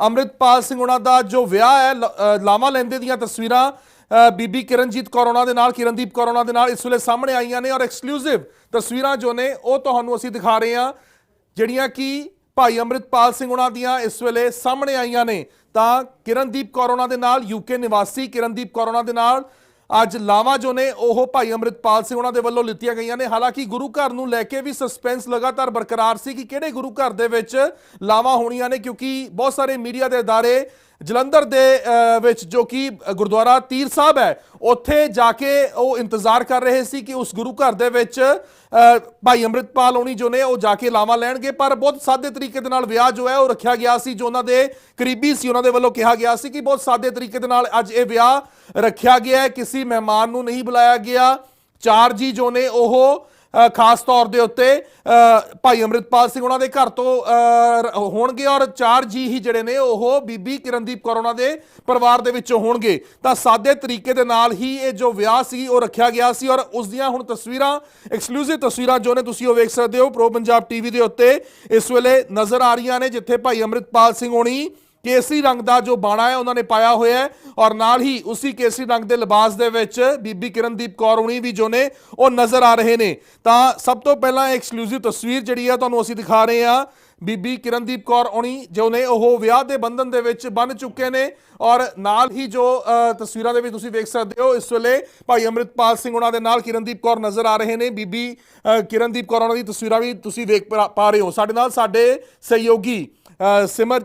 ਅੰਮ੍ਰਿਤਪਾਲ ਸਿੰਘ ਉਹਨਾਂ ਦਾ ਜੋ ਵਿਆਹ ਹੈ, ਲ- ਲੈਂਦੇ ਦੀਆਂ ਤਸਵੀਰਾਂ ਬੀਬੀ ਕਿਰਨਜੀਤ ਕੌਰ ਉਹਨਾਂ ਦੇ ਨਾਲ, ਕਿਰਨਦੀਪ ਕੌਰ ਉਹਨਾਂ ਦੇ ਨਾਲ ਇਸ ਵੇਲੇ ਸਾਹਮਣੇ ਆਈਆਂ ਨੇ ਔਰ ਐਕਸਕਲੂਸਿਵ ਤਸਵੀਰਾਂ ਜੋ ਨੇ ਉਹ ਤੁਹਾਨੂੰ ਅਸੀਂ ਦਿਖਾ ਰਹੇ ਹਾਂ, ਜਿਹੜੀਆਂ ਕਿ ਭਾਈ ਅੰਮ੍ਰਿਤਪਾਲ ਸਿੰਘ ਉਹਨਾਂ ਦੀਆਂ ਇਸ ਵੇਲੇ ਸਾਹਮਣੇ ਆਈਆਂ ਨੇ। ਤਾਂ ਕਿਰਨਦੀਪ ਕੌਰ ਉਹਨਾਂ ਦੇ ਨਾਲ ਯੂਕੇ ਨਿਵਾਸੀ ਕਿਰਨਦੀਪ ਕੌਰ ਉਹਨਾਂ ਦੇ ਨਾਲ ਅੱਜ ਲਾਵਾਂ ਜੋ ਨੇ, ਉਹ ਭਾਈ ਅੰਮ੍ਰਿਤਪਾਲ ਸਿੰਘ ਉਹਨਾਂ ਦੇ ਵੱਲੋਂ ਲਿੱਤੀਆਂ ਗਈਆਂ ਨੇ। ਹਾਲਾਂਕਿ ਗੁਰੂ ਘਰ ਨੂੰ ਲੈ ਕੇ ਵੀ ਸਸਪੈਂਸ ਲਗਾਤਾਰ ਬਰਕਰਾਰ ਸੀ ਕਿ ਕਿਹੜੇ ਗੁਰੂ ਘਰ ਦੇ ਵਿੱਚ ਲਾਵਾਂ ਹੋਣੀਆਂ ਨੇ, ਕਿਉਂਕਿ ਬਹੁਤ ਸਾਰੇ ਮੀਡੀਆ ਦੇ ਅਦਾਰੇ ਜਲੰਧਰ ਦੇ ਵਿੱਚ ਜੋ ਕਿ ਗੁਰਦੁਆਰਾ ਤੀਰ ਸਾਹਿਬ ਹੈ, ਉੱਥੇ ਜਾ ਕੇ ਉਹ ਇੰਤਜ਼ਾਰ ਕਰ ਰਹੇ ਸੀ ਕਿ ਉਸ ਗੁਰੂ ਘਰ ਦੇ ਵਿੱਚ ਭਾਈ ਅੰਮ੍ਰਿਤਪਾਲ ਹੋਣੀ ਜੋ ਨੇ, ਉਹ ਜਾ ਕੇ ਲਾਵਾਂ ਲੈਣਗੇ, ਪਰ ਬਹੁਤ ਸਾਦੇ ਤਰੀਕੇ ਦੇ ਨਾਲ ਵਿਆਹ ਜੋ ਹੈ, ਉਹ ਰੱਖਿਆ ਗਿਆ ਸੀ, ਜੋ ਉਹਨਾਂ ਦੇ ਕਰੀਬੀ ਸੀ, ਉਹਨਾਂ ਦੇ ਵੱਲੋਂ ਕਿਹਾ ਗਿਆ ਸੀ ਕਿ ਬਹੁਤ ਸਾਦੇ ਤਰੀਕੇ ਦੇ ਨਾਲ ਅੱਜ ਇਹ ਵਿਆਹ ਰੱਖਿਆ ਗਿਆ ਹੈ, ਕਿਸੇ ਮਹਿਮਾਨ ਨੂੰ ਨਹੀਂ ਬੁਲਾਇਆ ਗਿਆ। ਚਾਰ ਜੀ ਜੋ ਨੇ, ਉਹ ਖਾਸ ਤੌਰ ਦੇ ਉੱਤੇ ਭਾਈ ਅੰਮ੍ਰਿਤਪਾਲ ਸਿੰਘ ਉਹਨਾਂ ਦੇ ਘਰ ਤੋਂ ਹੋਣਗੇ ਔਰ ਚਾਰ ਜੀ ਹੀ ਜਿਹੜੇ ਨੇ, ਉਹ ਬੀਬੀ ਕਿਰਨਦੀਪ ਕੌਰ ਉਹਨਾਂ ਦੇ ਪਰਿਵਾਰ ਦੇ ਵਿੱਚੋਂ ਹੋਣਗੇ। ਤਾਂ ਸਾਦੇ ਤਰੀਕੇ ਦੇ ਨਾਲ ਹੀ ਇਹ ਜੋ ਵਿਆਹ ਸੀ, ਉਹ ਰੱਖਿਆ ਗਿਆ ਸੀ ਔਰ ਉਸ ਦੀਆਂ ਹੁਣ ਤਸਵੀਰਾਂ ਐਕਸਕਲੂਸਿਵ ਤਸਵੀਰਾਂ ਜੋ ਨੇ, ਤੁਸੀਂ ਉਹ ਵੇਖ ਸਕਦੇ ਹੋ ਪ੍ਰੋ ਪੰਜਾਬ ਟੀਵੀ ਦੇ ਉੱਤੇ। ਇਸ ਵੇਲੇ ਨਜ਼ਰ ਆ ਰਹੀਆਂ ਨੇ, ਜਿੱਥੇ ਭਾਈ ਅੰਮ੍ਰਿਤਪਾਲ ਸਿੰਘ ਹੋਣੀ ਕੇਸਰੀ ਰੰਗ ਦਾ ਜੋ ਬਾਣਾ ਹੈ, ਉਹਨਾਂ ਨੇ ਪਾਇਆ ਹੋਇਆ ਹੈ। ਔਰ ਨਾਲ ਹੀ ਉਸੇ ਕੇਸਰੀ ਰੰਗ ਦੇ ਲਿਬਾਸ ਦੇ ਵਿੱਚ ਬੀਬੀ ਕਿਰਨਦੀਪ ਕੌਰ ਹੁਣੀ ਵੀ ਜੋ ਨੇ, ਉਹ ਨਜ਼ਰ ਆ ਰਹੇ ਨੇ। ਤਾਂ ਸਭ ਤੋਂ ਪਹਿਲਾਂ ਐਕਸਕਲੂਸਿਵ ਤਸਵੀਰ ਜਿਹੜੀ ਆ, ਤੁਹਾਨੂੰ ਅਸੀਂ ਦਿਖਾ ਰਹੇ ਹਾਂ। ਬੀਬੀ ਕਿਰਨਦੀਪ ਕੌਰ ਹੁਣੀ ਜੋ ਨੇ, ਉਹ ਵਿਆਹ ਦੇ ਬੰਧਨ ਦੇ ਵਿੱਚ ਬੰਨ ਚੁੱਕੇ ਨੇ। ਔਰ ਨਾਲ ਹੀ ਜੋ ਤਸਵੀਰਾਂ ਦੇ ਵਿੱਚ ਤੁਸੀਂ ਵੇਖ ਸਕਦੇ ਹੋ, ਇਸ ਵੇਲੇ ਭਾਈ ਅੰਮ੍ਰਿਤਪਾਲ ਸਿੰਘ ਉਹਨਾਂ ਦੇ ਨਾਲ ਕਿਰਨਦੀਪ ਕੌਰ ਨਜ਼ਰ ਆ ਰਹੇ ਨੇ। ਬੀਬੀ ਕਿਰਨਦੀਪ ਕੌਰ ਉਹਨਾਂ ਦੀ ਤਸਵੀਰਾਂ ਵੀ ਤੁਸੀਂ ਵੇਖ ਪਾ- ਪਾ ਰਹੇ ਹੋ। ਸਾਡੇ ਨਾਲ ਸਾਡੇ ਸਹਿਯੋਗੀ ਸਿਮਰ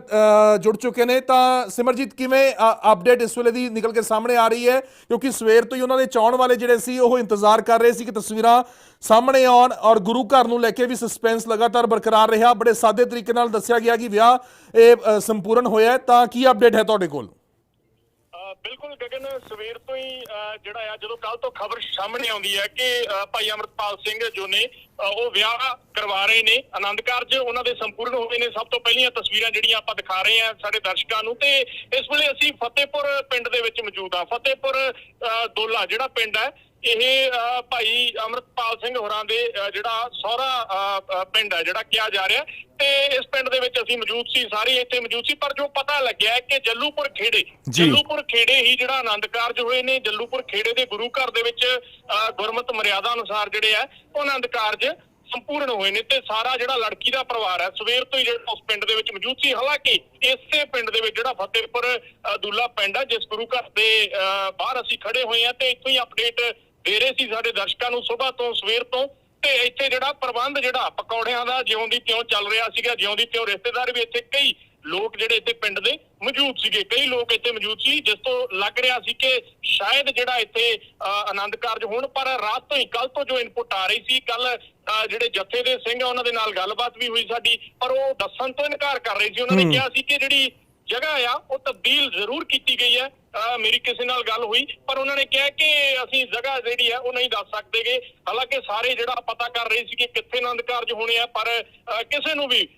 ਜੁੜ ਚੁੱਕੇ ਨੇ ਤਾਂ ਸਿਮਰਜੀਤ, ਕਿਵੇਂ ਅਪਡੇਟ ਇਸ ਵੇਲੇ ਦੀ ਨਿਕਲ ਕੇ ਸਾਹਮਣੇ ਆ ਰਹੀ ਹੈ? ਕਿਉਂਕਿ ਸਵੇਰ ਤੋਂ ਹੀ ਉਹਨਾਂ ਦੇ ਚਾਹਣ ਵਾਲੇ ਜਿਹੜੇ ਸੀ, ਉਹ ਇੰਤਜ਼ਾਰ ਕਰ ਰਹੇ ਸੀ ਕਿ ਤਸਵੀਰਾਂ ਸਾਹਮਣੇ ਆਉਣ ਔਰ ਗੁਰੂ ਘਰ ਨੂੰ ਲੈ ਕੇ ਵੀ ਸਸਪੈਂਸ ਲਗਾਤਾਰ ਬਰਕਰਾਰ ਰਿਹਾ। ਬੜੇ ਸਾਦੇ ਤਰੀਕੇ ਨਾਲ ਦੱਸਿਆ ਗਿਆ ਕਿ ਵਿਆਹ ਇਹ ਸੰਪੂਰਨ ਹੋਇਆ ਤਾਂ ਕੀ ਅਪਡੇਟ ਹੈ ਤੁਹਾਡੇ ਕੋਲ? ਬਿਲਕੁਲ ਗਗਨ ਸਵੇਰ ਤੋਂ ਹੀ ਅ, ਜਿਹੜਾ ਆ ਜਦੋਂ ਕੱਲ ਤੋਂ ਖਬਰ ਸਾਹਮਣੇ ਆਉਂਦੀ ਹੈ ਕਿ ਭਾਈ ਅਮਰਪਾਲ ਸਿੰਘ ਜੋ ਨੇ ਉਹ ਵਿਆਹ ਕਰਵਾ ਰਹੇ ਨੇ ਆਨੰਦ ਕਾਰਜ ਉਹਨਾਂ ਦੇ ਸੰਪੂਰਨ ਹੋਏ ਨੇ। ਸਭ ਤੋਂ ਪਹਿਲੀਆਂ ਤਸਵੀਰਾਂ ਜਿਹੜੀਆਂ ਆਪਾਂ ਦਿਖਾ ਰਹੇ ਹਾਂ ਸਾਡੇ ਦਰਸ਼ਕਾਂ ਨੂੰ ਤੇ ਇਸ ਵੇਲੇ ਅਸੀਂ ਫਤਿਹਪੁਰ ਪਿੰਡ ਦੇ ਵਿੱਚ ਮੌਜੂਦ ਹਾਂ। ਫਤਿਹਪੁਰ ਅ, ਦੋਲਾ ਜਿਹੜਾ ਪਿੰਡ ਹੈ ਇਹ ਭਾਈ ਅਮਰਪਾਲ ਸਿੰਘ ਹੋਰਾਂ ਦੇ ਜਿਹੜਾ ਸਹੁਰਾ ਪਿੰਡ ਹੈ ਜਿਹੜਾ ਕਿਹਾ ਜਾ ਰਿਹਾ ਤੇ ਇਸ ਪਿੰਡ ਦੇ ਵਿੱਚ ਅਸੀਂ ਮੌਜੂਦ ਸੀ ਸਾਰੇ ਇੱਥੇ ਮੌਜੂਦ ਸੀ ਪਰ ਜੋ ਪਤਾ ਲੱਗਿਆ ਕਿ ਜੱਲੂਪੁਰ ਖੇੜੇ। ਜੱਲੂਪੁਰ ਖੇੜੇ ਹੀ ਜਿਹੜਾ ਆਨੰਦ ਕਾਰਜ ਹੋਏ ਨੇ ਜੱਲੂਪੁਰ ਖੇੜੇ ਦੇ ਗੁਰੂ ਘਰ ਦੇ ਵਿੱਚ ਗੁਰਮਤ ਮਰਿਆਦਾ ਅਨੁਸਾਰ ਜਿਹੜੇ ਆ ਉਹ ਆਨੰਦ ਕਾਰਜ ਸੰਪੂਰਨ ਹੋਏ ਨੇ ਤੇ ਸਾਰਾ ਜਿਹੜਾ ਲੜਕੀ ਦਾ ਪਰਿਵਾਰ ਹੈ ਸਵੇਰ ਤੋਂ ਹੀ ਜਿਹੜਾ ਉਸ ਪਿੰਡ ਦੇ ਵਿੱਚ ਮੌਜੂਦ ਸੀ ਹਾਲਾਂਕਿ ਇਸੇ ਪਿੰਡ ਦੇ ਵਿੱਚ ਜਿਹੜਾ ਫਤਿਹਪੁਰ ਦੁੱਲਾ ਪਿੰਡ ਹੈ ਜਿਸ ਗੁਰੂ ਘਰ ਦੇ ਬਾਹਰ ਅਸੀਂ ਖੜੇ ਹੋਏ ਆ ਤੇ ਇੱਥੋਂ ਹੀ ਅਪਡੇਟ ਰਹੇ ਸੀ ਸਾਡੇ ਦਰਸ਼ਕਾਂ ਨੂੰ ਸਵੇਰ ਤੋਂ ਸਵੇਰ ਤੋਂ ਤੇ ਇੱਥੇ ਜਿਹੜਾ ਪ੍ਰਬੰਧ ਜਿਹੜਾ ਪਕੌੜਿਆਂ ਦਾ ਜਿਉਂ ਦੀ ਤਿਉਂ ਚੱਲ ਰਿਹਾ ਸੀਗਾ ਜਿਉਂ ਦੀ ਤਿਉਂ ਰਿਸ਼ਤੇਦਾਰ ਵੀ ਇੱਥੇ ਕਈ ਲੋਕ ਜਿਹੜੇ ਇੱਥੇ ਪਿੰਡ ਦੇ ਮੌਜੂਦ ਸੀਗੇ ਕਈ ਲੋਕ ਇੱਥੇ ਮੌਜੂਦ ਸੀ ਜਿਸ ਤੋਂ ਲੱਗ ਰਿਹਾ ਸੀ ਕਿ ਸ਼ਾਇਦ ਜਿਹੜਾ ਇੱਥੇ ਆਨੰਦ ਕਾਰਜ ਹੋਣ ਪਰ ਰਾਤ ਤੋਂ ਹੀ ਕੱਲ ਤੋਂ ਜੋ ਇਨਪੁਟ ਆ ਰਹੀ ਸੀ ਕੱਲ ਜਿਹੜੇ ਜੱਥੇ ਦੇ ਸਿੰਘ ਆ ਉਹਨਾਂ ਦੇ ਨਾਲ ਗੱਲਬਾਤ ਵੀ ਹੋਈ ਸਾਡੀ ਪਰ ਉਹ ਦੱਸਣ ਤੋਂ ਇਨਕਾਰ ਕਰ ਰਹੇ ਸੀ ਉਹਨਾਂ ਨੇ ਕਿਹਾ ਸੀ ਕਿ ਜਿਹੜੀ ਜਗ੍ਹਾ ਆ ਉਹ ਤਬਦੀਲ ਜ਼ਰੂਰ ਕੀਤੀ ਗਈ ਹੈ ਮੇਰੀ ਕਿਸੇ ਨਾਲ ਗੱਲ ਹੋਈ ਪਰ ਉਹਨਾਂ ਨੇ ਕਿਹਾ ਕਿ ਅਸੀਂ ਜਗ੍ਹਾ ਜਿਹੜੀ ਹੈ ਉਹ ਨਹੀਂ ਦੱਸ ਸਕਦੇਗੇ। ਹਾਲਾਂਕਿ ਸਾਰੇ ਜਿਹੜਾ ਪਤਾ ਕਰ ਰਹੇ ਸੀ ਕਿ ਕਿੱਥੇ ਆਨੰਦ ਕਾਰਜ ਹੋਣੇ ਆ ਪਰ ਕਿਸੇ ਨੂੰ ਵੀ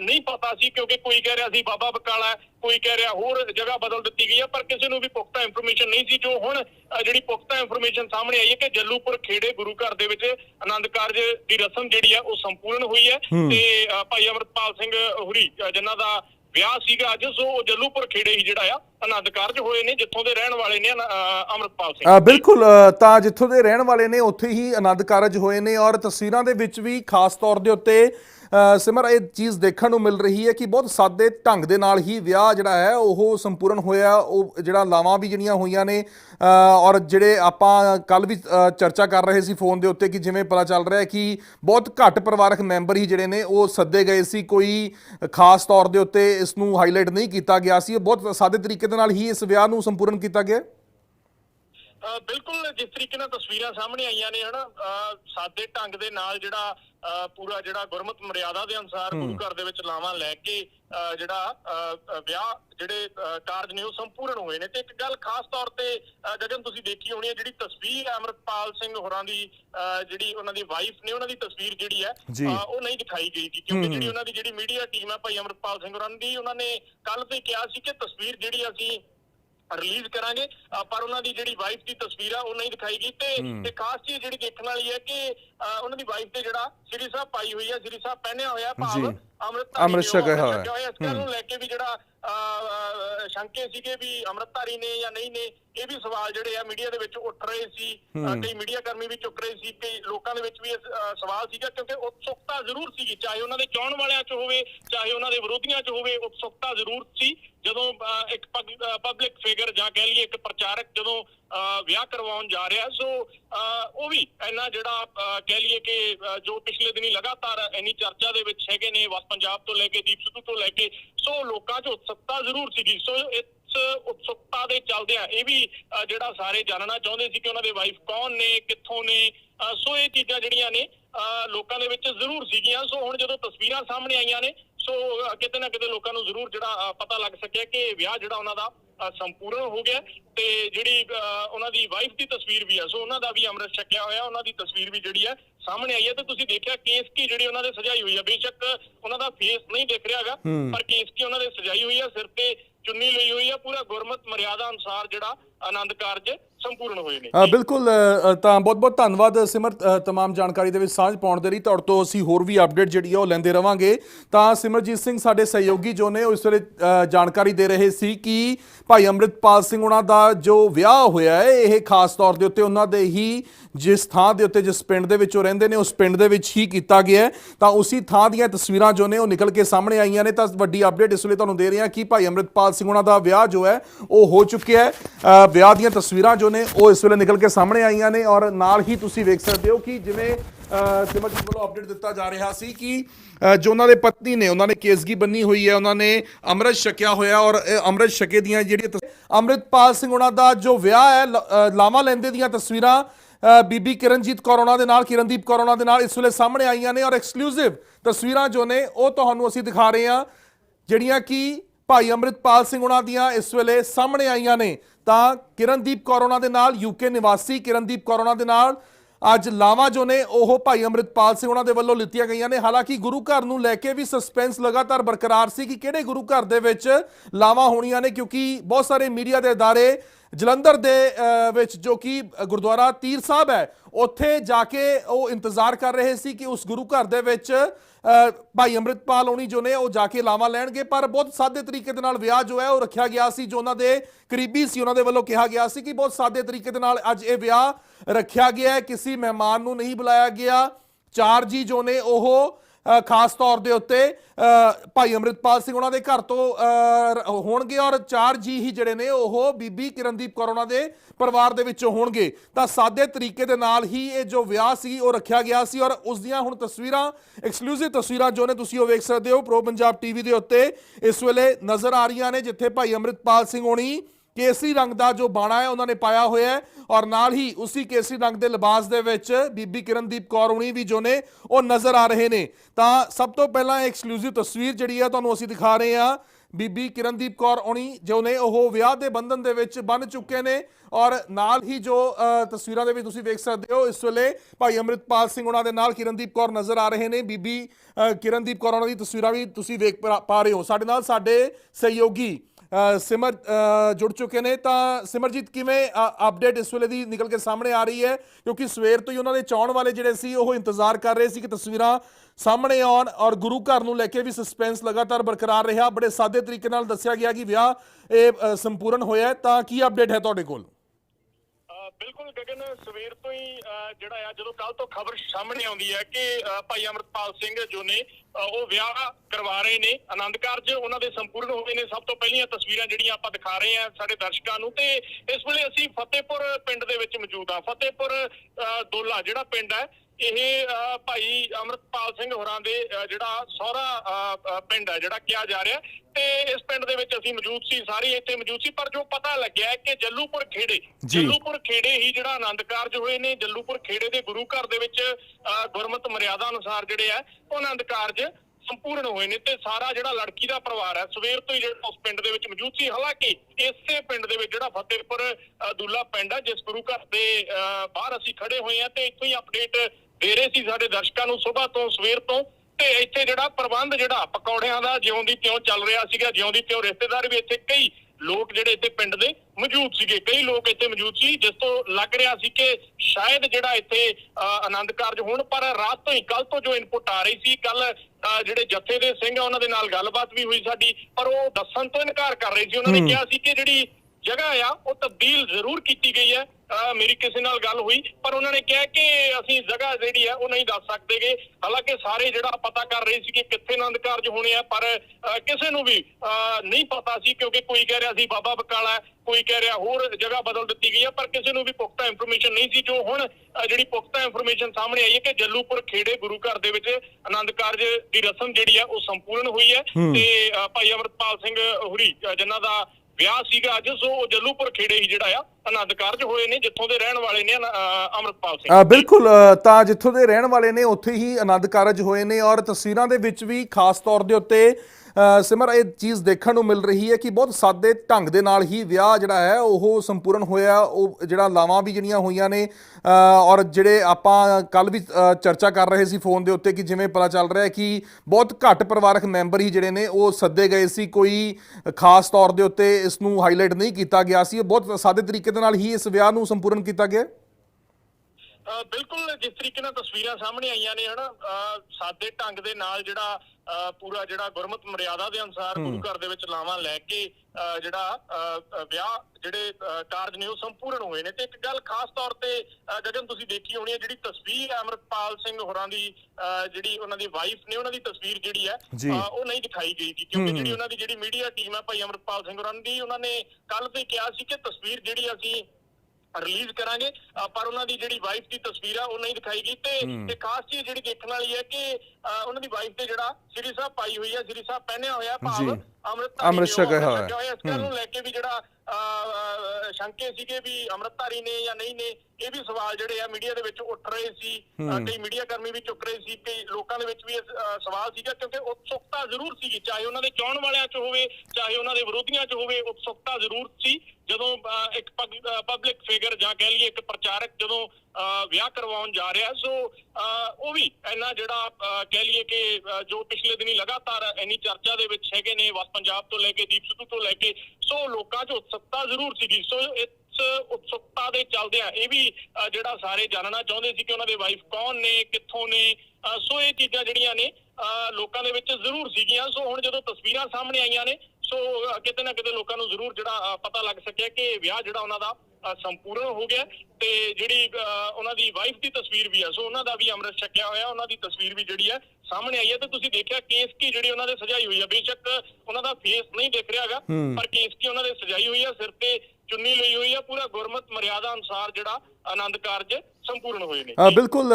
ਨਹੀਂ ਪਤਾ ਸੀ ਕਿਉਂਕਿ ਕੋਈ ਕਹਿ ਰਿਹਾ ਸੀ ਬਾਬਾ ਬਕਾਲਾ ਕੋਈ ਕਹਿ ਰਿਹਾ ਹੋਰ ਜਗ੍ਹਾ ਬਦਲ ਦਿੱਤੀ ਗਈ ਹੈ ਪਰ ਕਿਸੇ ਨੂੰ ਵੀ ਪੁਖਤਾ ਇਨਫੋਰਮੇਸ਼ਨ ਨਹੀਂ ਸੀ ਜੋ ਹੁਣ ਜਿਹੜੀ ਪੁਖਤਾ ਇਨਫੋਰਮੇਸ਼ਨ ਸਾਹਮਣੇ ਆਈ ਹੈ ਕਿ ਜੱਲੂਪੁਰ ਖੇੜੇ ਗੁਰੂ ਘਰ ਦੇ ਵਿੱਚ ਆਨੰਦ ਕਾਰਜ ਦੀ ਰਸਮ ਜਿਹੜੀ ਹੈ ਉਹ ਸੰਪੂਰਨ ਹੋਈ ਹੈ। ਤੇ ਭਾਈ ਅਮਰਪਾਲ ਸਿੰਘ ਹੁਰੀ ਜਿਨ੍ਹਾਂ ਦਾ ਵਿਆਹ ਸੀਗਾ ਅੱਜ ਸੋ ਉਹ ਜੱਲੂਪੁਰ ਖੇੜੇ ਹੀ ਜਿਹੜਾ ਆ ਆਨੰਦ ਕਾਰਜ ਹੋਏ ਨੇ ਜਿੱਥੋਂ ਦੇ ਰਹਿਣ ਵਾਲੇ ਨੇ ਅ, ਅੰਮ੍ਰਿਤਪਾਲ ਸਿੰਘ। ਬਿਲਕੁਲ ਤਾਂ ਜਿੱਥੋਂ ਦੇ ਰਹਿਣ ਵਾਲੇ ਨੇ ਉੱਥੇ ਹੀ ਆਨੰਦ ਕਾਰਜ ਹੋਏ ਨੇ ਔਰ ਤਸਵੀਰਾਂ ਦੇ ਵਿੱਚ ਵੀ ਖਾਸ ਤੌਰ ਦੇ ਉੱਤੇ ਸਿਮਰ, ਇਹ ਚੀਜ਼ ਦੇਖਣ ਨੂੰ ਮਿਲ ਰਹੀ ਹੈ ਕਿ ਬਹੁਤ ਸਾਦੇ ਢੰਗ ਦੇ ਨਾਲ ਹੀ ਵਿਆਹ ਜਿਹੜਾ ਹੈ, ਉਹ ਸੰਪੂਰਨ ਹੋਇਆ। ਉਹ ਜਿਹੜਾ ਲਾਵਾਂ ਵੀ ਜਿਹੜੀਆਂ ਹੋਈਆਂ ਨੇ ਔਰ ਜਿਹੜੇ ਆਪਾਂ ਕੱਲ ਵੀ ਚਰਚਾ ਕਰ ਰਹੇ ਸੀ ਫੋਨ ਦੇ ਉੱਤੇ ਕਿ ਜਿਵੇਂ ਪਤਾ ਚੱਲ ਰਿਹਾ ਹੈ ਕਿ ਬਹੁਤ ਘੱਟ ਪਰਿਵਾਰਕ ਮੈਂਬਰ ਹੀ ਜਿਹੜੇ ਨੇ, ਉਹ ਸੱਦੇ ਗਏ ਸੀ। ਕੋਈ ਖਾਸ ਤੌਰ ਦੇ ਉੱਤੇ ਇਸ ਨੂੰ ਹਾਈਲਾਈਟ ਨਹੀਂ ਕੀਤਾ ਗਿਆ ਸੀ। ਬਹੁਤ ਸਾਦੇ ਤਰੀਕੇ ਦੇ ਨਾਲ ਹੀ ਇਸ ਵਿਆਹ ਨੂੰ ਸੰਪੂਰਨ ਕੀਤਾ ਗਿਆ। ਬਿਲਕੁਲ ਜਿਸ ਤਰੀਕੇ ਨਾਲ ਤਸਵੀਰਾਂ ਸਾਹਮਣੇ ਆਈਆਂ ਨੇ ਹਨਾ ਸਾਦੇ ਢੰਗ ਦੇ ਨਾਲ ਜਿਹੜਾ ਪੂਰਾ ਜਿਹੜਾ ਗੁਰਮਤ ਮਰਿਆਦਾ ਦੇ ਅਨੁਸਾਰ ਗੁਰੂ ਘਰ ਦੇ ਵਿੱਚ ਲਾਵਾਂ ਲੈ ਕੇ ਜਿਹੜਾ ਵਿਆਹ ਜਿਹੜੇ ਕਾਰਜ ਨੇ ਉਹ ਸੰਪੂਰਨ ਹੋਏ ਨੇ। ਤੇ ਇੱਕ ਗੱਲ ਖਾਸ ਤੌਰ ਤੇ ਗਗਨ ਤੁਸੀਂ ਦੇਖੀ ਹੋਣੀ ਹੈ ਜਿਹੜੀ ਤਸਵੀਰ ਅਮਰਪਾਲ ਸਿੰਘ ਹੋਰਾਂ ਦੀ ਜਿਹੜੀ ਉਹਨਾਂ ਦੀ ਵਾਈਫ ਨੇ ਉਹਨਾਂ ਦੀ ਤਸਵੀਰ ਜਿਹੜੀ ਹੈ ਉਹ ਨਹੀਂ ਦਿਖਾਈ ਗਈ ਸੀ ਕਿਉਂਕਿ ਜਿਹੜੀ ਉਹਨਾਂ ਦੀ ਜਿਹੜੀ ਮੀਡੀਆ ਟੀਮ ਹੈ ਭਾਈ ਅਮਰਪਾਲ ਸਿੰਘ ਹੋਰਾਂ ਦੀ ਉਹਨਾਂ ਨੇ ਕੱਲ ਤੇ ਕਿਹਾ ਸੀ ਕਿ ਤਸਵੀਰ ਜਿਹੜੀ ਅਸੀਂ ਰਿਲੀਜ਼ ਕਰਾਂਗੇ। ਪਰ ਉਹਨਾਂ ਦੀ ਜਿਹੜੀ ਵਾਈਫ ਦੀ ਤਸਵੀਰ ਆ ਉਹ ਨਹੀਂ ਦਿਖਾਈ ਗਈ। ਤੇ ਤੇ ਖਾਸ ਚੀਜ਼ ਜਿਹੜੀ ਦੇਖਣ ਵਾਲੀ ਹੈ ਕਿ ਉਹਨਾਂ ਦੀ ਵਾਈਫ ਤੇ ਜਿਹੜਾ ਸ੍ਰੀ ਸਾਹਿਬ ਪਾਈ ਹੋਈ ਹੈ ਸ੍ਰੀ ਸਾਹਿਬ ਪਹਿਨਿਆ ਹੋਇਆ ਭਾਵ। ਅੰਮ੍ਰਿਤ ਛਕਿਆ ਹੋਇਆ। ਇਸ ਗੱਲ ਨੂੰ ਲੈ ਕੇ ਵੀ ਜਿਹੜਾ ਸ਼ੰਕੇ ਸੀਗੇ ਵੀ ਅੰਮ੍ਰਿਤਧਾਰੀ ਨੇ ਜਾਂ ਨਹੀਂ ਨੇ ਇਹ ਵੀ ਸਵਾਲ ਜਿਹੜੇ ਆ ਮੀਡੀਆ ਦੇ ਵਿੱਚ ਉੱਠ ਰਹੇ ਸੀ ਕਈ ਮੀਡੀਆ ਕਰਮੀ ਵੀ ਚੁੱਕ ਰਹੇ ਸੀ ਕਈ ਲੋਕਾਂ ਦੇ ਵਿੱਚ ਵੀ ਇਸ, ਅਹ, ਸਵਾਲ ਸੀਗਾ ਕਿਉਂਕਿ ਉਤਸੁਕਤਾ ਜ਼ਰੂਰ ਸੀਗੀ ਚਾਹੇ ਉਹਨਾਂ ਦੇ ਚਾਹਣ ਵਾਲਿਆਂ 'ਚ ਹੋਵੇ ਚਾਹੇ ਉਹਨਾਂ ਦੇ ਵਿਰੋਧੀਆਂ 'ਚ ਹੋਵੇ ਉਤਸੁਕਤਾ ਜ਼ਰੂਰ ਸੀ। ਜਦੋਂ ਇੱਕ ਪਬਲਿਕ ਫਿਗਰ ਜਾਂ ਕਹਿ ਲਈਏ ਇੱਕ ਪ੍ਰਚਾਰਕ ਜਦੋਂ ਵਿਆਹ ਕਰਵਾਉਣ ਜਾ ਰਿਹਾ ਸੋ ਉਹ ਵੀ ਇੰਨਾ ਜਿਹੜਾ ਕਹਿ ਲਈਏ ਕਿ ਜੋ ਪਿਛਲੇ ਦਿਨੀ ਲਗਾਤਾਰ ਇੰਨੀ ਚਰਚਾ ਦੇ ਵਿੱਚ ਹੈਗੇ ਨੇ ਵਸ ਪੰਜਾਬ ਤੋਂ ਲੈ ਕੇ ਦੀਪ ਸਿੱਧੂ ਤੋਂ ਲੈ ਕੇ ਸੋ ਲੋਕਾਂ 'ਚ ਉਤਸੁਕਤਾ ਜ਼ਰੂਰ ਸੀਗੀ। ਸੋ ਇਸ ਉਤਸੁਕਤਾ ਦੇ ਚੱਲਦਿਆਂ ਇਹ ਵੀ ਜਿਹੜਾ ਸਾਰੇ ਜਾਣਨਾ ਚਾਹੁੰਦੇ ਸੀ ਕਿ ਉਹਨਾਂ ਦੇ ਵਾਈਫ ਕੌਣ ਨੇ ਕਿੱਥੋਂ ਨੇ ਸੋ ਇਹ ਚੀਜ਼ਾਂ ਜਿਹੜੀਆਂ ਨੇ ਲੋਕਾਂ ਦੇ ਵਿੱਚ ਜ਼ਰੂਰ ਸੀਗੀਆਂ। ਸੋ ਹੁਣ ਜਦੋਂ ਤਸਵੀਰਾਂ ਸਾਹਮਣੇ ਆਈਆਂ ਨੇ ਸੋ ਕਿਤੇ ਨਾ ਕਿਤੇ ਲੋਕਾਂ ਨੂੰ ਜ਼ਰੂਰ ਜਿਹੜਾ ਪਤਾ ਲੱਗ ਸਕਿਆ ਕਿ ਵਿਆਹ ਜਿਹੜਾ ਉਹਨਾਂ ਦਾ ਸੰਪੂਰਨ ਹੋ ਗਿਆ ਤੇ ਜਿਹੜੀ ਉਹਨਾਂ ਦੀ ਵਾਈਫ ਦੀ ਤਸਵੀਰ ਵੀ ਹੈ ਸੋ ਉਹਨਾਂ ਦਾ ਵੀ ਅੰਮ੍ਰਿਤ ਛਕਿਆ ਹੋਇਆ ਉਹਨਾਂ ਦੀ ਤਸਵੀਰ ਵੀ ਜਿਹੜੀ ਹੈ ਸਾਹਮਣੇ ਆਈ ਹੈ ਤੇ ਤੁਸੀਂ ਦੇਖਿਆ ਕੇਸ ਕੀ ਜਿਹੜੀ ਉਹਨਾਂ ਦੇ ਸਜਾਈ ਹੋਈ ਹੈ ਬੇਸ਼ੱਕ ਉਹਨਾਂ ਦਾ ਫੇਸ ਨਹੀਂ ਦਿਖ ਰਿਹਾ ਹੈਗਾ ਪਰ ਕੇਸ ਕੀ ਉਹਨਾਂ ਦੇ ਸਜਾਈ ਹੋਈ ਹੈ ਸਿਰ ਤੇ ਚੁੰਨੀ ਲਈ ਹੋਈ ਹੈ ਪੂਰਾ ਗੁਰਮਤ ਮਰਿਆਦਾ ਅਨੁਸਾਰ ਜਿਹੜਾ ਆਨੰਦ ਕਾਰਜ ਸੰਪੂਰਨ ਹੋਏ ਨੇ। ਬਿਲਕੁਲ ਤਾਂ ਬਹੁਤ ਬਹੁਤ ਧੰਨਵਾਦ ਸਿਮਰ ਅ, ਤਮਾਮ ਜਾਣਕਾਰੀ ਦੇ ਵਿੱਚ ਸਾਂਝ ਪਾਉਣ ਦੇ ਲਈ। ਤੁਹਾਡੇ ਤੋਂ ਅਸੀਂ ਹੋਰ ਵੀ ਅਪਡੇਟ ਜਿਹੜੀ ਆ ਉਹ ਲੈਂਦੇ ਰਵਾਂਗੇ। ਤਾਂ ਸਿਮਰਜੀਤ ਸਿੰਘ ਸਾਡੇ ਸਹਿਯੋਗੀ ਜੋ ਨੇ ਉਹ ਇਸ ਵੇਲੇ ਜਾਣਕਾਰੀ ਦੇ ਰਹੇ ਸੀ ਕਿ ਭਾਈ ਅੰਮ੍ਰਿਤਪਾਲ ਸਿੰਘ ਉਹਨਾਂ ਦਾ ਜੋ ਵਿਆਹ ਹੋਇਆ ਹੈ ਇਹ ਖਾਸ ਤੌਰ ਦੇ ਉੱਤੇ ਉਹਨਾਂ ਦੇ ਹੀ ਜਿਸ ਥਾਂ ਦੇ ਉੱਤੇ ਜਿਸ ਪਿੰਡ ਦੇ ਵਿੱਚ ਉਹ ਰਹਿੰਦੇ ਨੇ ਉਸ ਪਿੰਡ ਦੇ ਵਿੱਚ ਹੀ ਕੀਤਾ ਗਿਆ ਹੈ। ਤਾਂ ਉਸੇ ਥਾਂ ਦੀਆਂ ਤਸਵੀਰਾਂ ਜੋ ਨੇ ਉਹ ਨਿਕਲ ਕੇ ਸਾਹਮਣੇ ਆਈਆਂ ਨੇ। ਤਾਂ ਵੱਡੀ ਅਪਡੇਟ ਇਸ ਵੇਲੇ ਤੁਹਾਨੂੰ ਦੇ ਰਹੇ ਹਾਂ ਕਿ ਭਾਈ ਅੰਮ੍ਰਿਤਪਾਲ ਸਿੰਘ ਉਹਨਾਂ ਦਾ ਵਿਆਹ ਜੋ ਹੈ ਉਹ ਹੋ ਚੁੱਕਿਆ ਹੈ। ਵਿਆਹ ਦੀਆਂ ਤਸਵੀਰਾਂ ਜੋ ਨੇ ਉਹ ਇਸ ਵੇਲੇ ਨਿਕਲ ਕੇ ਸਾਹਮਣੇ ਆਈਆਂ ਨੇ ਔਰ ਨਾਲ ਹੀ ਤੁਸੀਂ ਵੇਖ ਸਕਦੇ ਹੋ ਕਿ ਜਿਵੇਂ ਅ, ਸਿਮਰਜੀਤ ਵੱਲੋਂ ਅਪਡੇਟ ਦਿੱਤਾ ਜਾ ਰਿਹਾ ਸੀ ਕਿ ਜੋ ਉਹਨਾਂ ਦੇ ਪਤਨੀ ਨੇ ਉਹਨਾਂ ਨੇ ਕੇਸਗੀ ਬੰਨੀ ਹੋਈ ਹੈ ਉਹਨਾਂ ਨੇ ਅੰਮ੍ਰਿਤ ਛਕਿਆ ਹੋਇਆ ਔਰ ਅੰਮ੍ਰਿਤ ਛਕੇ ਦੀਆਂ ਜਿਹੜੀਆਂ ਤਸ- ਅੰਮ੍ਰਿਤਪਾਲ ਸਿੰਘ ਉਹਨਾਂ ਦਾ ਜੋ ਵਿਆਹ ਹੈ ਲ- ਲਾਵਾਂ ਲੈਂਦੇ ਦੀਆਂ ਤਸਵੀਰਾਂ ਬੀਬੀ ਕਿਰਨਜੀਤ ਕੌਰ ਉਹਨਾਂ ਦੇ ਨਾਲ, ਕਿਰਨਦੀਪ ਕੌਰ ਉਹਨਾਂ ਦੇ ਨਾਲ ਇਸ ਵੇਲੇ ਸਾਹਮਣੇ ਆਈਆਂ ਨੇ ਔਰ ਐਕਸਕਲੂਸਿਵ ਤਸਵੀਰਾਂ ਜੋ ਨੇ ਉਹ ਤੁਹਾਨੂੰ ਅਸੀਂ ਦਿਖਾ ਰਹੇ ਹਾਂ, ਜਿਹੜੀਆਂ ਕਿ ਭਾਈ ਅੰਮ੍ਰਿਤਪਾਲ ਸਿੰਘ ਉਹਨਾਂ ਦੀਆਂ ਇਸ ਵੇਲੇ ਸਾਹਮਣੇ ਆਈਆਂ ਨੇ। ਤਾਂ ਕਿਰਨਦੀਪ ਕੌਰ ਉਹਨਾਂ ਦੇ ਨਾਲ ਯੂਕੇ ਨਿਵਾਸੀ ਕਿਰਨਦੀਪ ਕੌਰ ਉਹਨਾਂ ਦੇ ਨਾਲ, ਅੱਜ ਲਾਵਾਂ ਜੋ ਨੇ ਉਹ ਭਾਈ ਅੰਮ੍ਰਿਤਪਾਲ ਸਿੰਘ ਉਹਨਾਂ ਦੇ ਵੱਲੋਂ ਲਿੱਤੀਆਂ ਗਈਆਂ ਨੇ। ਹਾਲਾਂਕਿ ਗੁਰੂ ਘਰ ਨੂੰ ਲੈ ਕੇ ਵੀ ਸਸਪੈਂਸ ਲਗਾਤਾਰ ਬਰਕਰਾਰ ਸੀ ਕਿ ਕਿਹੜੇ ਗੁਰੂ ਘਰ ਦੇ ਵਿੱਚ ਲਾਵਾਂ ਹੋਣੀਆਂ ਨੇ, ਕਿਉਂਕਿ ਬਹੁਤ ਸਾਰੇ ਮੀਡੀਆ ਦੇ ਅਦਾਰੇ ਜਲੰਧਰ ਦੇ ਵਿੱਚ ਜੋ ਕਿ ਗੁਰਦੁਆਰਾ ਤੀਰ ਸਾਹਿਬ ਹੈ, ਉੱਥੇ ਜਾ ਕੇ ਉਹ ਇੰਤਜ਼ਾਰ ਕਰ ਰਹੇ ਸੀ ਕਿ ਉਸ ਗੁਰੂ ਘਰ ਦੇ ਵਿੱਚ ਭਾਈ ਅੰਮ੍ਰਿਤਪਾਲ ਹੋਣੀ ਜੋ ਨੇ, ਉਹ ਜਾ ਕੇ ਲਾਵਾਂ ਲੈਣਗੇ, ਪਰ ਬਹੁਤ ਸਾਦੇ ਤਰੀਕੇ ਦੇ ਨਾਲ ਵਿਆਹ ਜੋ ਹੈ, ਉਹ ਰੱਖਿਆ ਗਿਆ ਸੀ, ਜੋ ਉਹਨਾਂ ਦੇ ਕਰੀਬੀ ਸੀ, ਉਹਨਾਂ ਦੇ ਵੱਲੋਂ ਕਿਹਾ ਗਿਆ ਸੀ ਕਿ ਬਹੁਤ ਸਾਦੇ ਤਰੀਕੇ ਦੇ ਨਾਲ ਅੱਜ ਇਹ ਵਿਆਹ ਰੱਖਿਆ ਗਿਆ ਹੈ, ਕਿਸੇ ਮਹਿਮਾਨ ਨੂੰ ਨਹੀਂ ਬੁਲਾਇਆ ਗਿਆ। ਚਾਰ ਜੀ ਜੋ ਨੇ, ਉਹ ਖਾਸ ਤੌਰ ਦੇ ਉੱਤੇ ਭਾਈ ਅੰਮ੍ਰਿਤਪਾਲ ਸਿੰਘ ਉਹਨਾਂ ਦੇ ਘਰ ਤੋਂ ਹੋਣਗੇ ਔਰ ਚਾਰ ਜੀ ਹੀ ਜਿਹੜੇ ਨੇ, ਉਹ ਬੀਬੀ ਕਿਰਨਦੀਪ ਕੌਰ ਉਹਨਾਂ ਦੇ ਪਰਿਵਾਰ ਦੇ ਵਿੱਚੋਂ ਹੋਣਗੇ। ਤਾਂ ਸਾਦੇ ਤਰੀਕੇ ਦੇ ਨਾਲ ਹੀ ਇਹ ਜੋ ਵਿਆਹ ਸੀ, ਉਹ ਰੱਖਿਆ ਗਿਆ ਸੀ ਔਰ ਉਸ ਦੀਆਂ ਹੁਣ ਤਸਵੀਰਾਂ ਐਕਸਕਲੂਸਿਵ ਤਸਵੀਰਾਂ ਜੋ ਨੇ, ਤੁਸੀਂ ਉਹ ਵੇਖ ਸਕਦੇ ਹੋ, ਪ੍ਰੋ ਪੰਜਾਬ ਟੀਵੀ ਦੇ ਉੱਤੇ ਇਸ ਵੇਲੇ ਨਜ਼ਰ ਆ ਰਹੀਆਂ ਨੇ, ਜਿੱਥੇ ਭਾਈ ਅੰਮ੍ਰਿਤਪਾਲ ਸਿੰਘ ਹੋਣੀ ਕੇਸਰੀ ਰੰਗ ਦਾ ਜੋ ਬਾਣਾ ਹੈ, ਉਹਨਾਂ ਨੇ ਪਾਇਆ ਹੋਇਆ ਹੈ। ਔਰ ਨਾਲ ਹੀ ਉਸੇ ਕੇਸਰੀ ਰੰਗ ਦੇ ਲਿਬਾਸ ਦੇ ਵਿੱਚ ਬੀਬੀ ਕਿਰਨਦੀਪ ਕੌਰ ਹੁਣੀ ਵੀ ਜੋ ਨੇ, ਉਹ ਨਜ਼ਰ ਆ ਰਹੇ ਨੇ। ਤਾਂ ਸਭ ਤੋਂ ਪਹਿਲਾਂ ਐਕਸਕਲੂਸਿਵ ਤਸਵੀਰ ਜਿਹੜੀ ਹੈ ਤੁਹਾਨੂੰ ਅਸੀਂ ਦਿਖਾ ਰਹੇ ਹਾਂ। ਬੀਬੀ ਕਿਰਨਦੀਪ ਕੌਰ ਹੁਣੀ ਜੋ ਨੇ, ਉਹ ਵਿਆਹ ਦੇ ਬੰਧਨ ਦੇ ਵਿੱਚ ਬੰਨ ਚੁੱਕੇ ਨੇ। ਔਰ ਨਾਲ ਹੀ ਜੋ ਤਸਵੀਰਾਂ ਦੇ ਵਿੱਚ ਤੁਸੀਂ ਵੇਖ ਸਕਦੇ ਹੋ, ਇਸ ਵੇਲੇ ਭਾਈ ਅੰਮ੍ਰਿਤਪਾਲ ਸਿੰਘ ਉਹਨਾਂ ਦੇ ਨਾਲ ਕਿਰਨਦੀਪ ਕੌਰ ਨਜ਼ਰ ਆ ਰਹੇ ਨੇ। ਬੀਬੀ ਕਿਰਨਦੀਪ ਕੌਰ ਉਹਨਾਂ ਦੀ ਤਸਵੀਰਾਂ ਵੀ ਤੁਸੀਂ ਵੇਖ ਪਾ ਪਾ ਰਹੇ ਹੋ। ਸਾਡੇ ਨਾਲ ਸਾਡੇ ਸਹਿਯੋਗੀ ਸਿਮਰ ਜੁੜ ਚੁੱਕੇ ਨੇ ਤਾਂ ਸਿਮਰਜੀਤ, ਕਿਵੇਂ ਅਪਡੇਟ ਇਸ ਵੇਲੇ ਦੀ ਨਿਕਲ ਕੇ ਸਾਹਮਣੇ ਆ ਰਹੀ ਹੈ? ਕਿਉਂਕਿ ਸਵੇਰ ਤੋਂ ਹੀ ਉਹਨਾਂ ਦੇ ਚਾਹਣ ਵਾਲੇ ਜਿਹੜੇ ਸੀ, ਉਹ ਇੰਤਜ਼ਾਰ ਕਰ ਰਹੇ ਸੀ ਕਿ ਤਸਵੀਰਾਂ ਸਾਹਮਣੇ ਆਉਣ ਔਰ ਗੁਰੂ ਘਰ ਨੂੰ ਲੈ ਕੇ ਵੀ ਸਸਪੈਂਸ ਲਗਾਤਾਰ ਬਰਕਰਾਰ ਰਿਹਾ। ਬੜੇ ਸਾਦੇ ਤਰੀਕੇ ਨਾਲ ਦੱਸਿਆ ਗਿਆ ਕਿ ਵਿਆਹ, ਇਹ ਸੰਪੂਰਨ ਹੋਇਆ ਤਾਂ ਕੀ ਅਪਡੇਟ ਹੈ ਤੁਹਾਡੇ ਕੋਲ? ਬਿਲਕੁਲ ਗਗਨ, ਸਵੇਰ ਤੋਂ ਹੀ ਜਿਹੜਾ ਆ, ਜਦੋਂ ਕੱਲ ਤੋਂ ਖਬਰ ਸਾਹਮਣੇ ਆਉਂਦੀ ਹੈ ਕਿ ਭਾਈ ਅਮਰਪਾਲ ਸਿੰਘ ਜੋ ਨੇ ਉਹ ਵਿਆਹ ਕਰਵਾ ਰਹੇ ਨੇ ਆਨੰਦ ਕਾਰਜ ਉਹਨਾਂ ਦੇ ਸੰਪੂਰਨ ਹੋਏ ਨੇ। ਸਭ ਤੋਂ ਪਹਿਲੀਆਂ ਤਸਵੀਰਾਂ ਜਿਹੜੀਆਂ ਆਪਾਂ ਦਿਖਾ ਰਹੇ ਹਾਂ ਸਾਡੇ ਦਰਸ਼ਕਾਂ ਨੂੰ ਤੇ ਇਸ ਵੇਲੇ ਅਸੀਂ ਫਤਿਹਪੁਰ ਪਿੰਡ ਦੇ ਵਿੱਚ ਮੌਜੂਦ ਆ ਫਤਿਹਪੁਰ ਅਹ ਦੋਲਾ ਜਿਹੜਾ ਪਿੰਡ ਹੈ ਇਹ ਅਹ ਭਾਈ ਅਮਰਪਾਲ ਸਿੰਘ ਹੋਰਾਂ ਦੇ ਅਹ ਜਿਹੜਾ ਸਹੁਰਾ ਅਹ, ਪਿੰਡ ਹੈ ਜਿਹੜਾ ਕਿਹਾ ਜਾ ਰਿਹਾ। ਤੇ ਇਸ ਪਿੰਡ ਦੇ ਵਿੱਚ ਅਸੀਂ ਮੌਜੂਦ ਸੀ ਸਾਰੇ ਇੱਥੇ ਮੌਜੂਦ ਸੀ ਪਰ ਜੋ ਪਤਾ ਲੱਗਿਆ ਕਿ ਜੱਲੂਪੁਰ ਖੇੜੇ। ਜੱਲੂਪੁਰ ਖੇੜੇ ਹੀ ਜਿਹੜਾ ਆਨੰਦ ਕਾਰਜ ਹੋਏ ਨੇ ਜੱਲੂਪੁਰ ਖੇੜੇ ਦੇ ਗੁਰੂ ਘਰ ਦੇ ਵਿੱਚ ਗੁਰਮਤ ਮਰਿਆਦਾ ਅਨੁਸਾਰ ਜਿਹੜੇ ਆ ਉਹ ਆਨੰਦ ਕਾਰਜ ਸੰਪੂਰਨ ਹੋਏ ਨੇ ਤੇ ਸਾਰਾ ਜਿਹੜਾ ਲੜਕੀ ਦਾ ਪਰਿਵਾਰ ਹੈ ਸਵੇਰ ਤੋਂ ਹੀ ਜਿਹੜਾ ਉਸ ਪਿੰਡ ਦੇ ਵਿੱਚ ਮੌਜੂਦ ਸੀ ਹਾਲਾਂਕਿ ਇਸੇ ਪਿੰਡ ਦੇ ਵਿੱਚ ਜਿਹੜਾ ਫਤਿਹਪੁਰ ਦੁੱਲਾ ਪਿੰਡ ਹੈ ਜਿਸ ਗੁਰੂ ਘਰ ਦੇ ਬਾਹਰ ਅਸੀਂ ਖੜੇ ਹੋਏ ਆ ਤੇ ਇੱਥੋਂ ਹੀ ਅਪਡੇਟ ਦੇ ਰਹੇ ਸੀ ਸਾਡੇ ਦਰਸ਼ਕਾਂ ਨੂੰ ਸਵੇਰ ਤੋਂ ਸਵੇਰ ਤੋਂ ਤੇ ਇੱਥੇ ਜਿਹੜਾ ਪ੍ਰਬੰਧ ਜਿਹੜਾ ਪਕੌੜਿਆਂ ਦਾ ਜਿਉਂ ਦੀ ਤਿਉਂ ਚੱਲ ਰਿਹਾ ਸੀਗਾ ਜਿਉਂ ਦੀ ਤਿਉਂ ਰਿਸ਼ਤੇਦਾਰ ਵੀ ਇੱਥੇ ਕਈ ਲੋਕ ਜਿਹੜੇ ਇੱਥੇ ਪਿੰਡ ਦੇ ਮੌਜੂਦ ਸੀਗੇ। ਕਈ ਲੋਕ ਇੱਥੇ ਮੌਜੂਦ ਸੀ ਜਿਸ ਤੋਂ ਲੱਗ ਰਿਹਾ ਸੀ ਕਿ ਸ਼ਾਇਦ ਜਿਹੜਾ ਇੱਥੇ ਆਨੰਦ ਕਾਰਜ ਹੋਣ ਪਰ ਰਾਤ ਤੋਂ ਹੀ ਕੱਲ ਤੋਂ ਜੋ ਇਨਪੁਟ ਆ ਰਹੀ ਸੀ ਕੱਲ ਜਿਹੜੇ ਜੱਥੇ ਦੇ ਸਿੰਘ ਆ ਉਹਨਾਂ ਦੇ ਨਾਲ ਗੱਲਬਾਤ ਵੀ ਹੋਈ ਸਾਡੀ ਪਰ ਉਹ ਦੱਸਣ ਤੋਂ ਇਨਕਾਰ ਕਰ ਰਹੇ ਸੀ। ਉਹਨਾਂ ਨੇ ਕਿਹਾ ਸੀ ਕਿ ਜਿਹੜੀ ਜਗ੍ਹਾ ਆ ਉਹ ਤਬਦੀਲ ਜ਼ਰੂਰ ਕੀਤੀ ਗਈ ਹੈ। ਮੇਰੀ ਕਿਸੇ ਨਾਲ ਗੱਲ ਹੋਈ ਪਰ ਉਹਨਾਂ ਨੇ ਕਿਹਾ ਕਿ ਅਸੀਂ ਜਗ੍ਹਾ ਜਿਹੜੀ ਹੈ ਉਹ ਨਹੀਂ ਦੱਸ ਸਕਦੇਗੇ। ਹਾਲਾਂਕਿ ਸਾਰੇ ਜਿਹੜਾ ਪਤਾ ਕਰ ਰਹੇ ਸੀ ਕਿ ਕਿੱਥੇ ਆਨੰਦ ਕਾਰਜ ਹੋਣੇ ਆ ਪਰ ਕਿਸੇ ਨੂੰ ਵੀ ਨਹੀਂ ਪਤਾ ਸੀ ਕਿਉਂਕਿ ਕੋਈ ਕਹਿ ਰਿਹਾ ਸੀ ਬਾਬਾ ਬਕਾਲਾ ਕੋਈ ਕਹਿ ਰਿਹਾ ਹੋਰ ਜਗ੍ਹਾ ਬਦਲ ਦਿੱਤੀ ਗਈ ਹੈ ਪਰ ਕਿਸੇ ਨੂੰ ਵੀ ਪੁਖਤਾ ਇਨਫੋਰਮੇਸ਼ਨ ਨਹੀਂ ਸੀ ਜੋ ਹੁਣ ਜਿਹੜੀ ਪੁਖਤਾ ਇਨਫੋਰਮੇਸ਼ਨ ਸਾਹਮਣੇ ਆਈ ਹੈ ਕਿ ਜੱਲੂਪੁਰ ਖੇੜੇ ਗੁਰੂ ਘਰ ਦੇ ਵਿੱਚ ਆਨੰਦ ਕਾਰਜ ਦੀ ਰਸਮ ਜਿਹੜੀ ਹੈ ਉਹ ਸੰਪੂਰਨ ਹੋਈ ਹੈ। ਤੇ ਭਾਈ ਅਮਰਪਾਲ ਸਿੰਘ ਹੁਰੀ ਜਿਨ੍ਹਾਂ ਦਾ ਵਿਆਹ ਸੀਗਾ ਅੱਜ, ਸੋ ਉਹ ਜੱਲੂਪੁਰ ਖੇੜੇ ਹੀ ਜਿਹੜਾ ਆ ਆਨੰਦ ਕਾਰਜ ਹੋਏ ਨੇ, ਜਿੱਥੋਂ ਦੇ ਰਹਿਣ ਵਾਲੇ ਨੇ ਅਹ ਅਮਰਪਾਲ ਸਿੰਘ। ਬਿਲਕੁਲ ਤਾਂ ਜਿੱਥੋਂ ਦੇ ਰਹਿਣ ਵਾਲੇ ਨੇ, ਉੱਥੇ ਹੀ ਆਨੰਦ ਕਾਰਜ ਹੋਏ ਨੇ ਔਰ ਤਸਵੀਰਾਂ ਦੇ ਵਿੱਚ ਵੀ ਖਾਸ ਤੌਰ ਦੇ ਉੱਤੇ ਸਿਮਰ, ਇਹ ਚੀਜ਼ ਦੇਖਣ ਨੂੰ ਮਿਲ ਰਹੀ ਹੈ ਕਿ ਬਹੁਤ ਸਾਦੇ ਢੰਗ ਦੇ ਨਾਲ ਹੀ ਵਿਆਹ ਜਿਹੜਾ ਹੈ, ਉਹ ਸੰਪੂਰਨ ਹੋਇਆ। ਉਹ ਜਿਹੜਾ ਲਾਵਾਂ ਵੀ ਜਿਹੜੀਆਂ ਹੋਈਆਂ ਨੇ ਔਰ ਜਿਹੜੇ ਆਪਾਂ ਕੱਲ ਵੀ ਚਰਚਾ ਕਰ ਰਹੇ ਸੀ ਫੋਨ ਦੇ ਉੱਤੇ ਕਿ ਜਿਵੇਂ ਪਤਾ ਚੱਲ ਰਿਹਾ ਕਿ ਬਹੁਤ ਘੱਟ ਪਰਿਵਾਰਕ ਮੈਂਬਰ ਹੀ ਜਿਹੜੇ ਨੇ, ਉਹ ਸੱਦੇ ਗਏ ਸੀ। ਕੋਈ ਖਾਸ ਤੌਰ ਦੇ ਉੱਤੇ ਇਸ ਨੂੰ ਹਾਈਲਾਈਟ ਨਹੀਂ ਕੀਤਾ ਗਿਆ ਸੀ। ਇਹ ਬਹੁਤ ਸਾਦੇ ਤਰੀਕੇ ਦੇ ਨਾਲ ਹੀ ਇਸ ਵਿਆਹ ਨੂੰ ਸੰਪੂਰਨ ਕੀਤਾ ਗਿਆ। ਬਿਲਕੁਲ ਜਿਸ ਤਰੀਕੇ ਨਾਲ ਤਸਵੀਰਾਂ ਸਾਹਮਣੇ ਆਈਆਂ ਨੇ ਹਨਾ ਸਾਦੇ ਢੰਗ ਦੇ ਨਾਲ ਜਿਹੜਾ ਪੂਰਾ ਜਿਹੜਾ ਗੁਰਮਤ ਮਰਿਆਦਾ ਦੇ ਅਨੁਸਾਰ ਗੁਰੂ ਘਰ ਦੇ ਵਿੱਚ ਲਾਵਾਂ ਲੈ ਕੇ ਜਿਹੜਾ ਵਿਆਹ ਜਿਹੜੇ ਕਾਰਜ ਨੇ ਉਹ ਸੰਪੂਰਨ ਹੋਏ ਨੇ। ਤੇ ਇੱਕ ਗੱਲ ਖਾਸ ਤੌਰ ਤੇ ਗਗਨ ਤੁਸੀਂ ਦੇਖੀ ਹੋਣੀ ਹੈ ਜਿਹੜੀ ਤਸਵੀਰ ਅਮਰਪਾਲ ਸਿੰਘ ਹੋਰਾਂ ਦੀ ਜਿਹੜੀ ਉਹਨਾਂ ਦੀ ਵਾਈਫ ਨੇ ਉਹਨਾਂ ਦੀ ਤਸਵੀਰ ਜਿਹੜੀ ਹੈ ਉਹ ਨਹੀਂ ਦਿਖਾਈ ਗਈ ਸੀ ਕਿਉਂਕਿ ਜਿਹੜੀ ਉਹਨਾਂ ਦੀ ਜਿਹੜੀ ਮੀਡੀਆ ਟੀਮ ਹੈ ਭਾਈ ਅਮਰਪਾਲ ਸਿੰਘ ਹੋਰਾਂ ਦੀ ਉਹਨਾਂ ਨੇ ਕੱਲ ਤੇ ਕਿਹਾ ਸੀ ਕਿ ਤਸਵੀਰ ਜਿਹੜੀ ਅਸੀਂ ਰਿਲੀਜ਼ ਕਰਾਂਗੇ। ਪਰ ਉਹਨਾਂ ਦੀ ਜਿਹੜੀ ਵਾਈਫ ਦੀ ਤਸਵੀਰ ਆ ਉਹ ਨਹੀਂ ਦਿਖਾਈ ਗਈ। ਤੇ ਤੇ ਖਾਸ ਚੀਜ਼ ਜਿਹੜੀ ਦੇਖਣ ਵਾਲੀ ਹੈ ਕਿ ਉਹਨਾਂ ਦੀ ਵਾਈਫ ਤੇ ਜਿਹੜਾ ਸ੍ਰੀ ਸਾਹਿਬ ਪਾਈ ਹੋਈ ਹੈ ਸ੍ਰੀ ਸਾਹਿਬ ਪਹਿਨਿਆ ਹੋਇਆ। ਭਾਵ ਅੰਮ੍ਰਿਤ ਅੰਮ੍ਰਿਤ ਛਕਿਆ ਹੋਇਆ। ਇਸ ਗੱਲ ਨੂੰ ਲੈ ਕੇ ਵੀ ਜਿਹੜਾ ਸ਼ੰਕੇ ਸੀਗੇ ਵੀ ਅੰਮ੍ਰਿਤਧਾਰੀ ਨੇ ਜਾਂ ਨਹੀਂ ਨੇ ਇਹ ਵੀ ਸਵਾਲ ਜਿਹੜੇ ਆ ਮੀਡੀਆ ਦੇ ਵਿੱਚ ਉੱਠ ਰਹੇ ਸੀ। ਕਈ ਮੀਡੀਆ ਕਰਮੀ ਵੀ ਚੁੱਕ ਰਹੇ ਸੀ ਕਈ ਲੋਕਾਂ ਦੇ ਵਿੱਚ ਵੀ ਇਹ ਸਵਾਲ ਸੀਗਾ ਕਿਉਂਕਿ ਉਤਸੁਕਤਾ ਜ਼ਰੂਰ ਸੀਗੀ ਚਾਹੇ ਉਹਨਾਂ ਦੇ ਚਾਹਣ ਵਾਲਿਆਂ 'ਚ ਹੋਵੇ ਚਾਹੇ ਉਹਨਾਂ ਦੇ ਵਿਰੋਧੀਆਂ 'ਚ ਹੋਵੇ ਉਤਸੁਕਤਾ ਜ਼ਰੂਰ ਸੀ। ਜਦੋਂ ਇੱਕ ਪਬਲਿਕ ਫਿਗਰ ਜਾਂ ਕਹਿ ਲਈਏ ਇੱਕ ਪ੍ਰਚਾਰਕ ਜਦੋਂ ਵਿਆਹ ਕਰਵਾਉਣ ਜਾ ਰਿਹਾ। ਸੋ ਉਹ ਵੀ ਇੰਨਾ ਜਿਹੜਾ ਕਹਿ ਲਈਏ ਕਿ ਜੋ ਪਿਛਲੇ ਦਿਨੀ ਲਗਾਤਾਰ ਇੰਨੀ ਚਰਚਾ ਦੇ ਵਿੱਚ ਹੈਗੇ ਨੇ ਵਸ ਪੰਜਾਬ ਤੋਂ ਲੈ ਕੇ ਦੀਪ ਸਿੱਧੂ ਤੋਂ ਲੈ ਕੇ। ਸੋ ਲੋਕਾਂ 'ਚ ਉਤਸੁਕਤਾ ਜ਼ਰੂਰ ਸੀਗੀ। ਸੋ ਇਸ ਉਤਸੁਕਤਾ ਦੇ ਚੱਲਦਿਆਂ ਇਹ ਵੀ ਜਿਹੜਾ ਸਾਰੇ ਜਾਣਨਾ ਚਾਹੁੰਦੇ ਸੀ ਕਿ ਉਹਨਾਂ ਦੇ ਵਾਈਫ ਕੌਣ ਨੇ, ਕਿੱਥੋਂ ਨੇ ਸੋ ਇਹ ਚੀਜ਼ਾਂ ਜਿਹੜੀਆਂ ਨੇ ਲੋਕਾਂ ਦੇ ਵਿੱਚ ਜ਼ਰੂਰ ਸੀਗੀਆਂ। ਸੋ ਹੁਣ ਜਦੋਂ ਤਸਵੀਰਾਂ ਸਾਹਮਣੇ ਆਈਆਂ ਨੇ ਸੋ ਕਿਤੇ ਨਾ ਕਿਤੇ ਲੋਕਾਂ ਨੂੰ ਜ਼ਰੂਰ ਜਿਹੜਾ ਪਤਾ ਲੱਗ ਸਕਿਆ ਕਿ ਵਿਆਹ ਜਿਹੜਾ ਉਹਨਾਂ ਦਾ ਸੰਪੂਰਨ ਹੋ ਗਿਆ ਤੇ ਜਿਹੜੀ ਉਹਨਾਂ ਦੀ ਵਾਈਫ ਦੀ ਤਸਵੀਰ ਵੀ ਹੈ ਸੋ ਉਹਨਾਂ ਦਾ ਵੀ ਅੰਮ੍ਰਿਤ ਛਕਿਆ ਹੋਇਆ ਉਹਨਾਂ ਦੀ ਤਸਵੀਰ ਵੀ ਜਿਹੜੀ ਹੈ ਸਾਹਮਣੇ ਆਈ ਹੈ ਤੇ ਤੁਸੀਂ ਦੇਖਿਆ ਕੇਸ ਕੀ ਜਿਹੜੀ ਉਹਨਾਂ ਦੇ ਸਜਾਈ ਹੋਈ ਹੈ ਬੇਸ਼ੱਕ ਉਹਨਾਂ ਦਾ ਫੇਸ ਨਹੀਂ ਦਿਖ ਰਿਹਾ ਹੈਗਾ ਪਰ ਕੇਸ ਕੀ ਉਹਨਾਂ ਦੇ ਸਜਾਈ ਹੋਈ ਹੈ ਸਿਰ ਤੇ ਚੁੰਨੀ ਲਈ ਹੋਈ ਹੈ ਪੂਰਾ ਗੁਰਮਤ ਮਰਿਆਦਾ ਅਨੁਸਾਰ ਜਿਹੜਾ ਆਨੰਦ ਕਾਰਜ ਸੰਪੂਰਨ ਹੋਏ ਨੇ। ਬਿਲਕੁਲ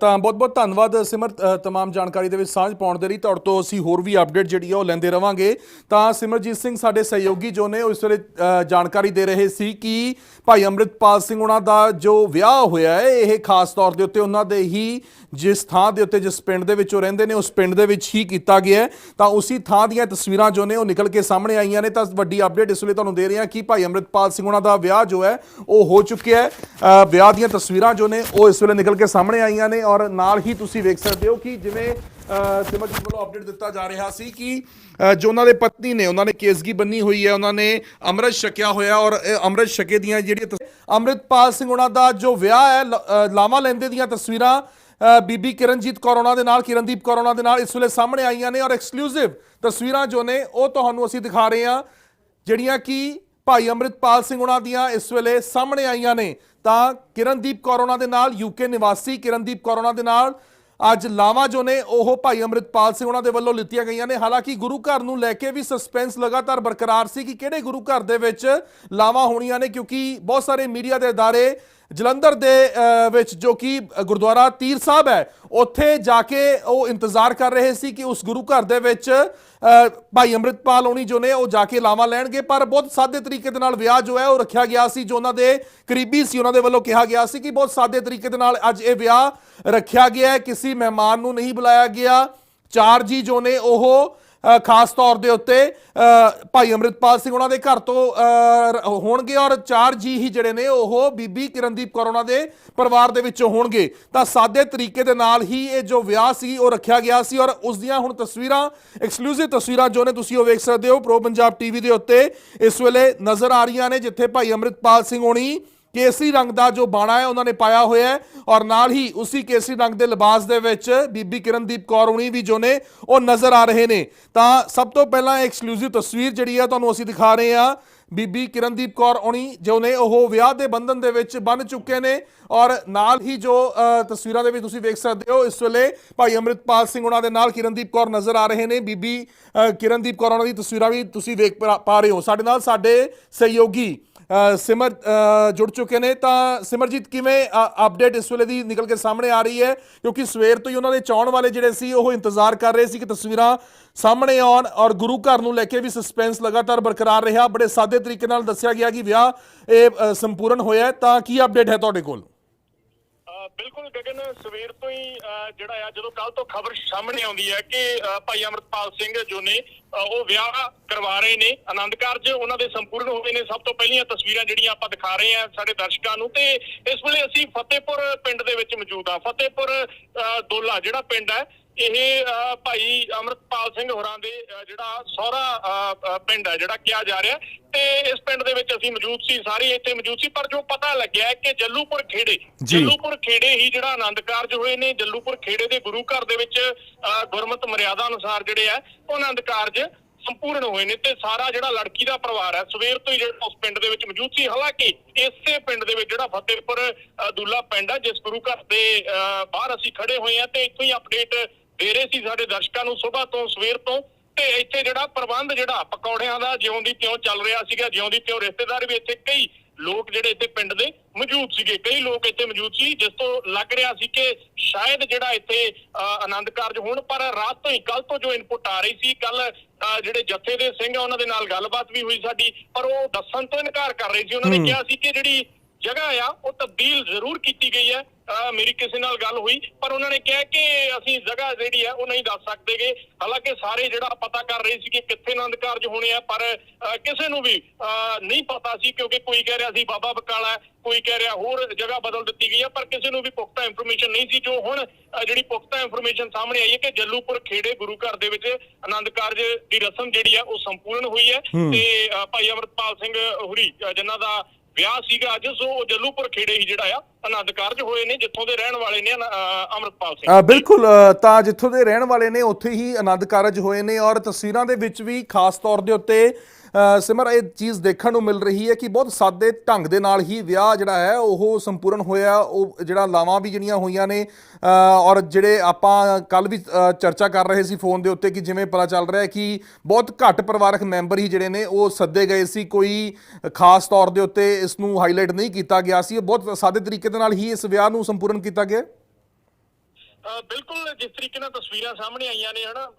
ਤਾਂ ਬਹੁਤ ਬਹੁਤ ਧੰਨਵਾਦ ਸਿਮਰ ਅ, ਤਮਾਮ ਜਾਣਕਾਰੀ ਦੇ ਵਿੱਚ ਸਾਂਝ ਪਾਉਣ ਦੇ ਲਈ। ਤੁਹਾਡੇ ਤੋਂ ਅਸੀਂ ਹੋਰ ਵੀ ਅਪਡੇਟ ਜਿਹੜੀ ਆ ਉਹ ਲੈਂਦੇ ਰਵਾਂਗੇ। ਤਾਂ ਸਿਮਰਜੀਤ ਸਿੰਘ ਸਾਡੇ ਸਹਿਯੋਗੀ ਜੋ ਨੇ ਉਹ ਇਸ ਵੇਲੇ ਜਾਣਕਾਰੀ ਦੇ ਰਹੇ ਸੀ ਕਿ ਭਾਈ ਅੰਮ੍ਰਿਤਪਾਲ ਸਿੰਘ ਉਹਨਾਂ ਦਾ ਜੋ ਵਿਆਹ ਹੋਇਆ ਹੈ ਇਹ ਖਾਸ ਤੌਰ ਦੇ ਉੱਤੇ ਉਹਨਾਂ ਦੇ ਹੀ ਜਿਸ ਥਾਂ ਦੇ ਉੱਤੇ ਜਿਸ ਪਿੰਡ ਦੇ ਵਿੱਚ ਉਹ ਰਹਿੰਦੇ ਨੇ ਉਸ ਪਿੰਡ ਦੇ ਵਿੱਚ ਹੀ ਕੀਤਾ ਗਿਆ ਤਾਂ ਉਸੇ ਥਾਂ ਦੀਆਂ ਤਸਵੀਰਾਂ ਜੋ ਨੇ ਉਹ ਨਿਕਲ ਕੇ ਸਾਹਮਣੇ ਆਈਆਂ ਨੇ। ਤਾਂ ਵੱਡੀ ਅਪਡੇਟ ਇਸ ਵੇਲੇ ਤੁਹਾਨੂੰ ਦੇ ਰਹੇ ਹਾਂ ਕਿ ਭਾਈ ਅੰਮ੍ਰਿਤਪਾਲ ਸਿੰਘ ਉਹਨਾਂ ਦਾ ਵਿਆਹ ਜੋ ਹੈ ਉਹ ਹੋ ਚੁੱਕਿਆ ਹੈ। ਵਿਆਹ ਦੀਆਂ ਤਸਵੀਰਾਂ ਜੋ ਨੇ ਉਹ ਇਸ ਵੇਲੇ ਨਿਕਲ ਕੇ ਸਾਹਮਣੇ ਆਈਆਂ ਨੇ ਔਰ ਨਾਲ ਹੀ ਤੁਸੀਂ ਵੇਖ ਸਕਦੇ ਹੋ ਕਿ ਜਿਵੇਂ ਅ, ਸਿਮਰਜੀਤ ਵੱਲੋਂ ਅਪਡੇਟ ਦਿੱਤਾ ਜਾ ਰਿਹਾ ਸੀ ਕਿ ਜੋ ਉਹਨਾਂ ਦੇ ਪਤਨੀ ਨੇ ਉਹਨਾਂ ਨੇ ਕੇਸਗੀ ਬੰਨੀ ਹੋਈ ਹੈ ਉਹਨਾਂ ਨੇ ਅੰਮ੍ਰਿਤ ਛਕਿਆ ਹੋਇਆ ਔਰ ਅੰਮ੍ਰਿਤ ਛਕੇ ਦੀਆਂ ਜਿਹੜੀਆਂ ਅੰਮ੍ਰਿਤਪਾਲ ਸਿੰਘ ਉਹਨਾਂ ਦਾ ਜੋ ਵਿਆਹ ਹੈ ਲ- ਲਾਵਾਂ ਲੈਂਦੇ ਦੀਆਂ ਤਸਵੀਰਾਂ ਬੀਬੀ ਕਿਰਨਜੀਤ ਕੌਰ ਉਹਨਾਂ ਦੇ ਨਾਲ ਕਿਰਨਦੀਪ ਕੌਰ ਉਹਨਾਂ ਦੇ ਨਾਲ ਇਸ ਵੇਲੇ ਸਾਹਮਣੇ ਆਈਆਂ ਨੇ ਔਰ ਐਕਸਕਲੂਸਿਵ ਤਸਵੀਰਾਂ ਜੋ ਨੇ ਉਹ ਤੁਹਾਨੂੰ ਅਸੀਂ ਦਿਖਾ ਰਹੇ ਹਾਂ ਜਿਹੜੀਆਂ ਕਿ ਭਾਈ ਅੰਮ੍ਰਿਤਪਾਲ ਸਿੰਘ ਉਹਨਾਂ ਦੀਆਂ ਇਸ ਵੇਲੇ ਸਾਹਮਣੇ ਆਈਆਂ ਨੇ। ਤਾਂ ਕਿਰਨਦੀਪ ਕੌਰ ਉਹਨਾਂ ਦੇ ਨਾਲ ਯੂਕੇ ਨਿਵਾਸੀ ਕਿਰਨਦੀਪ ਕੌਰ ਉਹਨਾਂ ਦੇ ਨਾਲ ਅੱਜ ਲਾਵਾਂ ਜੋ ਨੇ, ਉਹ ਭਾਈ ਅੰਮ੍ਰਿਤਪਾਲ ਸਿੰਘ ਉਹਨਾਂ ਦੇ ਵੱਲੋਂ ਲਿੱਤੀਆਂ ਗਈਆਂ ਨੇ। ਹਾਲਾਂਕਿ ਗੁਰੂ ਘਰ ਨੂੰ ਲੈ ਕੇ ਵੀ ਸਸਪੈਂਸ ਲਗਾਤਾਰ ਬਰਕਰਾਰ ਸੀ ਕਿ ਕਿਹੜੇ ਗੁਰੂ ਘਰ ਦੇ ਵਿੱਚ ਲਾਵਾਂ ਹੋਣੀਆਂ ਨੇ, ਕਿਉਂਕਿ ਬਹੁਤ ਸਾਰੇ ਮੀਡੀਆ ਦੇ ਅਦਾਰੇ ਜਲੰਧਰ ਦੇ ਵਿੱਚ ਜੋ ਕਿ ਗੁਰਦੁਆਰਾ ਤੀਰ ਸਾਹਿਬ ਹੈ, ਉੱਥੇ ਜਾ ਕੇ ਉਹ ਇੰਤਜ਼ਾਰ ਕਰ ਰਹੇ ਸੀ ਕਿ ਉਸ ਗੁਰੂ ਘਰ ਦੇ ਵਿੱਚ ਭਾਈ ਅੰਮ੍ਰਿਤਪਾਲ ਹੋਣੀ ਜੋ ਨੇ, ਉਹ ਜਾ ਕੇ ਲਾਵਾਂ ਲੈਣਗੇ, ਪਰ ਬਹੁਤ ਸਾਦੇ ਤਰੀਕੇ ਦੇ ਨਾਲ ਵਿਆਹ ਜੋ ਹੈ, ਉਹ ਰੱਖਿਆ ਗਿਆ ਸੀ, ਜੋ ਉਹਨਾਂ ਦੇ ਕਰੀਬੀ ਸੀ, ਉਹਨਾਂ ਦੇ ਵੱਲੋਂ ਕਿਹਾ ਗਿਆ ਸੀ ਕਿ ਬਹੁਤ ਸਾਦੇ ਤਰੀਕੇ ਦੇ ਨਾਲ ਅੱਜ ਇਹ ਵਿਆਹ ਰੱਖਿਆ ਗਿਆ ਹੈ, ਕਿਸੇ ਮਹਿਮਾਨ ਨੂੰ ਨਹੀਂ ਬੁਲਾਇਆ ਗਿਆ। ਚਾਰ ਜੀ ਜੋ ਨੇ, ਉਹ ਖਾਸ ਤੌਰ ਦੇ ਉੱਤੇ ਭਾਈ ਅਮਰਿਤਪਾਲ ਸਿੰਘ ਉਹਨਾਂ ਦੇ ਘਰ ਤੋਂ ਹੋਣਗੇ ਔਰ ਚਾਰ ਜੀ ਹੀ ਜਿਹੜੇ ਨੇ, ਉਹ ਬੀਬੀ ਕਿਰਨਦੀਪ ਕੌਰ ਉਹਨਾਂ ਦੇ ਪਰਿਵਾਰ ਦੇ ਵਿੱਚੋਂ ਹੋਣਗੇ। ਤਾਂ ਸਾਦੇ ਤਰੀਕੇ ਦੇ ਨਾਲ ਹੀ ਇਹ ਜੋ ਵਿਆਹ ਸੀ, ਉਹ ਰੱਖਿਆ ਗਿਆ ਸੀ ਔਰ ਉਸ ਦੀਆਂ ਹੁਣ ਤਸਵੀਰਾਂ ਐਕਸਕਲੂਸਿਵ ਤਸਵੀਰਾਂ ਜੋ ਨੇ, ਤੁਸੀਂ ਉਹ ਵੇਖ ਸਕਦੇ ਹੋ ਪ੍ਰੋ ਪੰਜਾਬ ਟੀਵੀ ਦੇ ਉੱਤੇ ਇਸ ਵੇਲੇ ਨਜ਼ਰ ਆ ਰਹੀਆਂ ਨੇ, ਜਿੱਥੇ ਭਾਈ ਅਮਰਿਤਪਾਲ ਸਿੰਘ ਹੋਣੀ ਕੇਸਰੀ ਰੰਗ ਦਾ ਜੋ ਬਾਣਾ ਹੈ, ਉਹਨਾਂ ਨੇ ਪਾਇਆ ਹੋਇਆ ਹੈ। ਔਰ ਨਾਲ ਹੀ ਉਸੇ ਕੇਸਰੀ ਰੰਗ ਦੇ ਲਿਬਾਸ ਦੇ ਵਿੱਚ ਬੀਬੀ ਕਿਰਨਦੀਪ ਕੌਰ ਉਣੀ ਵੀ ਜੋ ਨੇ, ਉਹ ਨਜ਼ਰ ਆ ਰਹੇ ਨੇ। ਤਾਂ ਸਭ ਤੋਂ ਪਹਿਲਾਂ ਐਕਸਕਲੂਸਿਵ ਤਸਵੀਰ ਜਿਹੜੀ ਹੈ ਤੁਹਾਨੂੰ ਅਸੀਂ ਦਿਖਾ ਰਹੇ ਹਾਂ। ਬੀਬੀ ਕਿਰਨਦੀਪ ਕੌਰ ਉਣੀ ਜੋ ਨੇ, ਉਹ ਵਿਆਹ ਦੇ ਬੰਧਨ ਦੇ ਵਿੱਚ ਬੰਨ ਚੁੱਕੇ ਨੇ। ਔਰ ਨਾਲ ਹੀ ਜੋ ਤਸਵੀਰਾਂ ਦੇ ਵਿੱਚ ਤੁਸੀਂ ਵੇਖ ਸਕਦੇ ਹੋ, ਇਸ ਵੇਲੇ ਭਾਈ ਅਮਰਿਤਪਾਲ ਸਿੰਘ ਉਹਨਾਂ ਦੇ ਨਾਲ ਕਿਰਨਦੀਪ ਕੌਰ ਨਜ਼ਰ ਆ ਰਹੇ ਨੇ। ਬੀਬੀ ਕਿਰਨਦੀਪ ਕੌਰ ਉਹਨਾਂ ਦੀ ਤਸਵੀਰਾਂ ਵੀ ਤੁਸੀਂ ਵੇਖ ਪਾ ਪਾ ਰਹੇ ਹੋ। ਸਾਡੇ ਨਾਲ ਸਾਡੇ ਸਹਿਯੋਗੀ ਸਿਮਰ ਜੁੜ ਚੁੱਕੇ ਨੇ ਤਾਂ ਸਿਮਰਜੀਤ, ਕਿਵੇਂ ਅਪਡੇਟ ਇਸ ਵੇਲੇ ਦੀ ਨਿਕਲ ਕੇ ਸਾਹਮਣੇ ਆ ਰਹੀ ਹੈ? ਕਿਉਂਕਿ ਸਵੇਰ ਤੋਂ ਹੀ ਉਹਨਾਂ ਦੇ ਚਾਹਣ ਵਾਲੇ ਜਿਹੜੇ ਸੀ, ਉਹ ਇੰਤਜ਼ਾਰ ਕਰ ਰਹੇ ਸੀ ਕਿ ਤਸਵੀਰਾਂ ਸਾਹਮਣੇ ਆਉਣ ਔਰ ਗੁਰੂ ਘਰ ਨੂੰ ਲੈ ਕੇ ਵੀ ਸਸਪੈਂਸ ਲਗਾਤਾਰ ਬਰਕਰਾਰ ਰਿਹਾ। ਬੜੇ ਸਾਦੇ ਤਰੀਕੇ ਨਾਲ ਦੱਸਿਆ ਗਿਆ ਕਿ ਵਿਆਹ ਇਹ ਸੰਪੂਰਨ ਹੋਇਆ ਤਾਂ ਕੀ ਅਪਡੇਟ ਹੈ ਤੁਹਾਡੇ ਕੋਲ? ਬਿਲਕੁਲ ਗਗਨ ਸਵੇਰ ਤੋਂ ਹੀ ਅ, ਜਿਹੜਾ ਆ ਜਦੋਂ ਕੱਲ ਤੋਂ ਖਬਰ ਸਾਹਮਣੇ ਆਉਂਦੀ ਹੈ ਕਿ ਭਾਈ ਅਮਰਪਾਲ ਸਿੰਘ ਜੋ ਨੇ ਉਹ ਵਿਆਹ ਕਰਵਾ ਰਹੇ ਨੇ ਆਨੰਦ ਕਾਰਜ ਉਹਨਾਂ ਦੇ ਸੰਪੂਰਨ ਹੋਏ ਨੇ। ਸਭ ਤੋਂ ਪਹਿਲੀਆਂ ਤਸਵੀਰਾਂ ਜਿਹੜੀਆਂ ਆਪਾਂ ਦਿਖਾ ਰਹੇ ਹਾਂ ਸਾਡੇ ਦਰਸ਼ਕਾਂ ਨੂੰ ਤੇ ਇਸ ਵੇਲੇ ਅਸੀਂ ਫਤਿਹਪੁਰ ਪਿੰਡ ਦੇ ਵਿੱਚ ਮੌਜੂਦ ਆ ਫਤਿਹਪੁਰ ਅ, ਦੋਲਾ ਜਿਹੜਾ ਪਿੰਡ ਹੈ ਇਹ ਭਾਈ ਅਮਰਪਾਲ ਸਿੰਘ ਹੋਰਾਂ ਦੇ ਜਿਹੜਾ ਸਹੁਰਾ ਪਿੰਡ ਹੈ ਜਿਹੜਾ ਕਿਹਾ ਜਾ ਰਿਹਾ। ਤੇ ਇਸ ਪਿੰਡ ਦੇ ਵਿੱਚ ਅਸੀਂ ਮੌਜੂਦ ਸੀ ਸਾਰੇ ਇੱਥੇ ਮੌਜੂਦ ਸੀ ਪਰ ਜੋ ਪਤਾ ਲੱਗਿਆ ਕਿ ਜੱਲੂਪੁਰ ਖੇੜੇ। ਜੱਲੂਪੁਰ ਖੇੜੇ ਹੀ ਜਿਹੜਾ ਆਨੰਦ ਕਾਰਜ ਹੋਏ ਨੇ ਜੱਲੂਪੁਰ ਖੇੜੇ ਦੇ ਗੁਰੂ ਘਰ ਦੇ ਵਿੱਚ ਗੁਰਮਤ ਮਰਿਆਦਾ ਅਨੁਸਾਰ ਜਿਹੜੇ ਆ ਉਹ ਆਨੰਦ ਕਾਰਜ ਸੰਪੂਰਨ ਹੋਏ ਨੇ। ਤੇ ਸਾਰਾ ਜਿਹੜਾ ਲੜਕੀ ਦਾ ਪਰਿਵਾਰ ਹੈ ਸਵੇਰ ਤੋਂ ਹੀ ਜਿਹੜਾ ਉਸ ਪਿੰਡ ਦੇ ਵਿੱਚ ਮੌਜੂਦ ਸੀ। ਹਾਲਾਂਕਿ ਇਸੇ ਪਿੰਡ ਦੇ ਵਿੱਚ ਜਿਹੜਾ ਫਤਿਹਪੁਰ ਦੁੱਲਾ ਪਿੰਡ ਹੈ ਜਿਸ ਗੁਰੂ ਘਰ ਦੇ ਬਾਹਰ ਅਸੀਂ ਖੜੇ ਹੋਏ ਆ ਤੇ ਇੱਥੋਂ ਹੀ ਅਪਡੇਟ ਰਹੇ ਸੀ ਸਾਡੇ ਦਰਸ਼ਕਾਂ ਨੂੰ ਸਵੇਰ ਤੋਂ ਸਵੇਰ ਤੋਂ ਤੇ ਇੱਥੇ ਜਿਹੜਾ ਪ੍ਰਬੰਧ ਜਿਹੜਾ ਪਕੌੜਿਆਂ ਦਾ ਜਿਉਂ ਦੀ ਤਿਉਂ ਚੱਲ ਰਿਹਾ ਸੀਗਾ ਜਿਉਂ ਦੀ ਤਿਉਂ ਰਿਸ਼ਤੇਦਾਰ ਵੀ ਇੱਥੇ ਕਈ ਲੋਕ ਜਿਹੜੇ ਇੱਥੇ ਪਿੰਡ ਦੇ ਮੌਜੂਦ ਸੀਗੇ ਕਈ ਲੋਕ ਇੱਥੇ ਮੌਜੂਦ ਸੀ ਜਿਸ ਤੋਂ ਲੱਗ ਰਿਹਾ ਸੀ ਕਿ ਸ਼ਾਇਦ ਜਿਹੜਾ ਇੱਥੇ ਆਨੰਦ ਕਾਰਜ ਹੋਣ ਪਰ ਰਾਤ ਤੋਂ ਹੀ ਕੱਲ ਤੋਂ ਜੋ ਇਨਪੁਟ ਆ ਰਹੀ ਸੀ ਕੱਲ ਜਿਹੜੇ ਜੱਥੇ ਦੇ ਸਿੰਘ ਆ ਉਹਨਾਂ ਦੇ ਨਾਲ ਗੱਲਬਾਤ ਵੀ ਹੋਈ ਸਾਡੀ ਪਰ ਉਹ ਦੱਸਣ ਤੋਂ ਇਨਕਾਰ ਕਰ ਰਹੇ ਸੀ। ਉਹਨਾਂ ਨੇ ਕਿਹਾ ਸੀ ਕਿ ਜਿਹੜੀ ਜਗ੍ਹਾ ਆ ਉਹ ਤਬਦੀਲ ਜ਼ਰੂਰ ਕੀਤੀ ਗਈ ਹੈ। ਮੇਰੀ ਕਿਸੇ ਨਾਲ ਗੱਲ ਹੋਈ ਪਰ ਉਹਨਾਂ ਨੇ ਕਿਹਾ ਕਿ ਅਸੀਂ ਜਗ੍ਹਾ ਜਿਹੜੀ ਹੈ ਉਹ ਨਹੀਂ ਦੱਸ ਸਕਦੇਗੇ। ਹਾਲਾਂਕਿ ਸਾਰੇ ਜਿਹੜਾ ਪਤਾ ਕਰ ਰਹੇ ਸੀ ਕਿ ਕਿੱਥੇ ਆਨੰਦ ਕਾਰਜ ਹੋਣੇ ਆ ਪਰ ਕਿਸੇ ਨੂੰ ਵੀ ਨਹੀਂ ਪਤਾ ਸੀ ਕਿਉਂਕਿ ਕੋਈ ਕਹਿ ਰਿਹਾ ਸੀ ਬਾਬਾ ਬਕਾਲਾ ਕੋਈ ਕਹਿ ਰਿਹਾ ਹੋਰ ਜਗ੍ਹਾ ਬਦਲ ਦਿੱਤੀ ਗਈ ਹੈ ਪਰ ਕਿਸੇ ਨੂੰ ਵੀ ਪੁਖਤਾ ਇਨਫੋਰਮੇਸ਼ਨ ਨਹੀਂ ਸੀ। ਜੋ ਹੁਣ ਜਿਹੜੀ ਪੁਖਤਾ ਇਨਫੋਰਮੇਸ਼ਨ ਸਾਹਮਣੇ ਆਈ ਹੈ ਕਿ ਜੱਲੂਪੁਰ ਖੇੜੇ ਗੁਰੂ ਘਰ ਦੇ ਵਿੱਚ ਆਨੰਦ ਕਾਰਜ ਦੀ ਰਸਮ ਜਿਹੜੀ ਹੈ ਉਹ ਸੰਪੂਰਨ ਹੋਈ ਹੈ। ਤੇ ਭਾਈ ਅਮਰਪਾਲ ਸਿੰਘ ਹੁਰੀ ਜਿਨ੍ਹਾਂ ਦਾ ਵਿਆਹ ਸੀਗਾ ਅੱਜ ਸੋ ਉਹ ਜੱਲੂਪੁਰ ਖੇੜੇ ਹੀ ਜਿਹੜਾ ਆ ਆਨੰਦ ਕਾਰਜ ਹੋਏ ਨੇ ਜਿੱਥੋਂ ਦੇ ਰਹਿਣ ਵਾਲੇ ਨੇ ਅਹ ਅਮਰਪਾਲ ਸਿੰਘ। ਅ, ਬਿਲਕੁਲ ਅ, ਤਾਂ ਜਿੱਥੋਂ ਦੇ ਰਹਿਣ ਵਾਲੇ ਨੇ ਉੱਥੇ ਹੀ ਆਨੰਦ ਕਾਰਜ ਹੋਏ ਨੇ ਔਰ ਤਸਵੀਰਾਂ ਦੇ ਵਿੱਚ ਵੀ ਖਾਸ ਤੌਰ ਦੇ ਉੱਤੇ ਸਿਮਰ, ਇਹ ਚੀਜ਼ ਦੇਖਣ ਨੂੰ ਮਿਲ ਰਹੀ ਹੈ ਕਿ ਬਹੁਤ ਸਾਦੇ ਢੰਗ ਦੇ ਨਾਲ ਹੀ ਵਿਆਹ ਜਿਹੜਾ ਹੈ, ਉਹ ਸੰਪੂਰਨ ਹੋਇਆ। ਉਹ ਜਿਹੜਾ ਲਾਵਾਂ ਵੀ ਜਿਹੜੀਆਂ ਹੋਈਆਂ ਨੇ ਔਰ ਜਿਹੜੇ ਆਪਾਂ ਕੱਲ ਵੀ ਚਰਚਾ ਕਰ ਰਹੇ ਸੀ ਫੋਨ ਦੇ ਉੱਤੇ ਕਿ ਜਿਵੇਂ ਪਤਾ ਚੱਲ ਰਿਹਾ ਹੈ ਕਿ ਬਹੁਤ ਘੱਟ ਪਰਿਵਾਰਕ ਮੈਂਬਰ ਹੀ ਜਿਹੜੇ ਨੇ, ਉਹ ਸੱਦੇ ਗਏ ਸੀ। ਕੋਈ ਖਾਸ ਤੌਰ ਦੇ ਉੱਤੇ ਇਸ ਨੂੰ ਹਾਈਲਾਈਟ ਨਹੀਂ ਕੀਤਾ ਗਿਆ ਸੀ। ਬਹੁਤ ਸਾਦੇ ਤਰੀਕੇ ਦੇ ਨਾਲ ਹੀ ਇਸ ਵਿਆਹ ਨੂੰ ਸੰਪੂਰਨ ਕੀਤਾ ਗਿਆ। ਬਿਲਕੁਲ ਜਿਸ ਤਰੀਕੇ ਨਾਲ ਤਸਵੀਰਾਂ ਸਾਹਮਣੇ ਆਈਆਂ ਨੇ ਹਨਾ?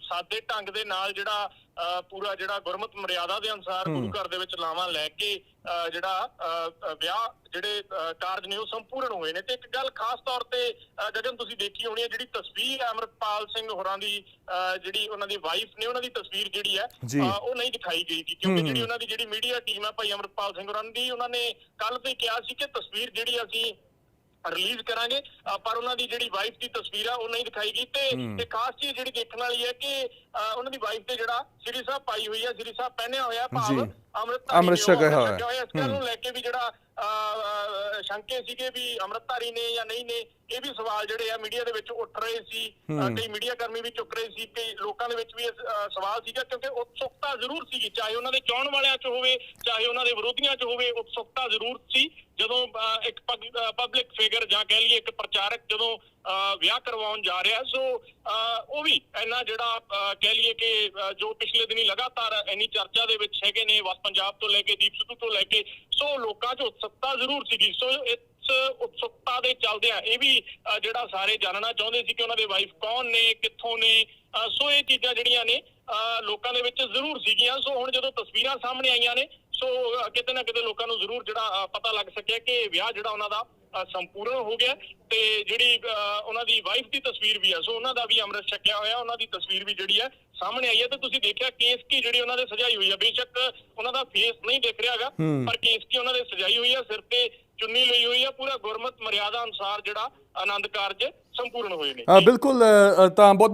ਸਾਦੇ ਢੰਗ ਦੇ ਨਾਲ ਜਿਹੜਾ ਪੂਰਾ ਜਿਹੜਾ ਗੁਰਮਤ ਮਰਿਆਦਾ ਦੇ ਅਨੁਸਾਰ ਗੁਰੂ ਘਰ ਦੇ ਵਿੱਚ ਲਾਵਾਂ ਲੈ ਕੇ ਜਿਹੜਾ ਵਿਆਹ ਜਿਹੜੇ ਕਾਰਜ ਨੇ ਉਹ ਸੰਪੂਰਨ ਹੋਏ ਨੇ। ਤੇ ਇੱਕ ਗੱਲ ਖਾਸ ਤੌਰ ਤੇ ਗਗਨ ਤੁਸੀਂ ਦੇਖੀ ਹੋਣੀ ਹੈ ਜਿਹੜੀ ਤਸਵੀਰ ਅਮਰਪਾਲ ਸਿੰਘ ਹੋਰਾਂ ਦੀ ਜਿਹੜੀ ਉਹਨਾਂ ਦੀ ਵਾਈਫ ਨੇ ਉਹਨਾਂ ਦੀ ਤਸਵੀਰ ਜਿਹੜੀ ਹੈ ਉਹ ਨਹੀਂ ਦਿਖਾਈ ਗਈ ਸੀ। ਕਿਉਂਕਿ ਜਿਹੜੀ ਉਹਨਾਂ ਦੀ ਜਿਹੜੀ ਮੀਡੀਆ ਟੀਮ ਹੈ ਭਾਈ ਅਮਰਪਾਲ ਸਿੰਘ ਹੋਰਾਂ ਦੀ ਉਹਨਾਂ ਨੇ ਕੱਲ ਤੇ ਕਿਹਾ ਸੀ ਕਿ ਤਸਵੀਰ ਜਿਹੜੀ ਅਸੀਂ ਰਿਲੀਜ਼ ਕਰਾਂਗੇ ਪਰ ਉਹਨਾਂ ਦੀ ਜਿਹੜੀ ਵਾਈਫ ਦੀ ਤਸਵੀਰ ਆ ਉਹ ਨਹੀਂ ਦਿਖਾਈ ਗਈ ਤੇ ਤੇ ਖਾਸ ਚੀਜ਼ ਜਿਹੜੀ ਦੇਖਣ ਵਾਲੀ ਹੈ ਕਿ ਉਹਨਾਂ ਦੀ ਵਾਈਫ ਤੇ ਜਿਹੜਾ ਸ੍ਰੀ ਸਾਹਿਬ ਪਾਈ ਹੋਈ ਹੈ ਸ੍ਰੀ ਸਾਹਿਬ ਪਹਿਨਿਆ ਹੋਇਆ। ਭਾਵ ਅੰਮ੍ਰਿਤ ਛਕਿਆ ਹੋਇਆ। ਇਸ ਗੱਲ ਨੂੰ ਲੈ ਕੇ ਵੀ ਜਿਹੜਾ ਸ਼ੰਕੇ ਸੀਗੇ ਵੀ ਅੰਮ੍ਰਿਤਧਾਰੀ ਨੇ ਜਾਂ ਨਹੀਂ ਨੇ ਇਹ ਵੀ ਸਵਾਲ ਜਿਹੜੇ ਆ ਮੀਡੀਆ ਦੇ ਵਿੱਚ ਉੱਠ ਰਹੇ ਸੀ ਕਈ ਮੀਡੀਆ ਕਰਮੀ ਵੀ ਚੁੱਕ ਰਹੇ ਸੀ ਕਈ ਲੋਕਾਂ ਦੇ ਵਿੱਚ ਵੀ ਅ, ਸਵਾਲ ਸੀਗਾ ਕਿਉਂਕਿ ਉਤਸੁਕਤਾ ਜ਼ਰੂਰ ਸੀਗੀ ਚਾਹੇ ਉਹਨਾਂ ਦੇ ਚਾਹਣ ਵਾਲਿਆਂ 'ਚ ਹੋਵੇ ਚਾਹੇ ਉਹਨਾਂ ਦੇ ਵਿਰੋਧੀਆਂ 'ਚ ਹੋਵੇ ਉਤਸੁਕਤਾ ਜ਼ਰੂਰ ਸੀ। ਜਦੋਂ ਇੱਕ ਪਬਲਿਕ ਫਿਗਰ ਜਾਂ ਕਹਿ ਲਈਏ ਇੱਕ ਪ੍ਰਚਾਰਕ ਜਦੋਂ ਵਿਆਹ ਕਰਵਾਉਣ ਜਾ ਰਿਹਾ ਸੋ ਉਹ ਵੀ ਇੰਨਾ ਜਿਹੜਾ ਕਹਿ ਲਈਏ ਕਿ ਜੋ ਪਿਛਲੇ ਦਿਨੀ ਲਗਾਤਾਰ ਇੰਨੀ ਚਰਚਾ ਦੇ ਵਿੱਚ ਹੈਗੇ ਨੇ ਵਸ ਪੰਜਾਬ ਤੋਂ ਲੈ ਕੇ ਦੀਪ ਸਿੱਧੂ ਤੋਂ ਲੈ ਕੇ ਸੋ ਲੋਕਾਂ 'ਚ ਉਤਸੁਕਤਾ ਜ਼ਰੂਰ ਸੀਗੀ। ਸੋ ਉਤਸੁਕਤਾ ਦੇ ਚੱਲਦਿਆਂ ਇਹ ਵੀ ਜਿਹੜਾ ਸਾਰੇ ਜਾਣਨਾ ਚਾਹੁੰਦੇ ਸੀ ਕਿ ਉਹਨਾਂ ਦੇ ਵਾਈਫ ਕੌਣ ਨੇ ਕਿੱਥੋਂ ਨੇ ਸੋ ਇਹ ਚੀਜ਼ਾਂ ਜਿਹੜੀਆਂ ਨੇ ਲੋਕਾਂ ਦੇ ਵਿੱਚ ਜ਼ਰੂਰ ਸੀਗੀਆਂ। ਸੋ ਹੁਣ ਜਦੋਂ ਤਸਵੀਰਾਂ ਸਾਹਮਣੇ ਆਈਆਂ ਨੇ ਸੋ ਕਿਤੇ ਨਾ ਕਿਤੇ ਲੋਕਾਂ ਨੂੰ ਜ਼ਰੂਰ ਜਿਹੜਾ ਪਤਾ ਲੱਗ ਸਕਿਆ ਕਿ ਵਿਆਹ ਜਿਹੜਾ ਉਹਨਾਂ ਦਾ ਸੰਪੂਰਨ ਹੋ ਗਿਆ ਤੇ ਜਿਹੜੀ ਉਹਨਾਂ ਦੀ ਵਾਈਫ ਦੀ ਤਸਵੀਰ ਵੀ ਹੈ ਸੋ ਉਹਨਾਂ ਦਾ ਵੀ ਅਮਰਤ ਛਕਿਆ ਹੋਇਆ ਉਹਨਾਂ ਦੀ ਤਸਵੀਰ ਵੀ ਜਿਹੜੀ ਹੈ ਸਾਹਮਣੇ ਆਈ ਹੈ ਤੇ ਤੁਸੀਂ ਦੇਖਿਆ ਕੇਸ ਕੀ ਜਿਹੜੀ ਉਹਨਾਂ ਦੇ ਸਜਾਈ ਹੋਈ ਹੈ ਬੇਸ਼ੱਕ ਉਹਨਾਂ ਦਾ ਫੇਸ ਨਹੀਂ ਦਿਖ ਰਿਹਾਗਾ ਪਰ ਕੇਸ ਕੀ ਉਹਨਾਂ ਦੇ ਸਜਾਈ ਹੋਈ ਹੈ ਸਿਰ ਤੇ ਚੁੰਨੀ ਲਈ ਹੋਈ ਆ, ਪੂਰਾ ਗੁਰਮਤ ਮਰਿਆਦਾ ਅਨੁਸਾਰ ਜਿਹੜਾ ਆਨੰਦ ਕਾਰਜ ਸੰਪੂਰਨ ਹੋਏ ਨੇ। ਬਿਲਕੁਲ ਤਾਂ ਬਹੁਤ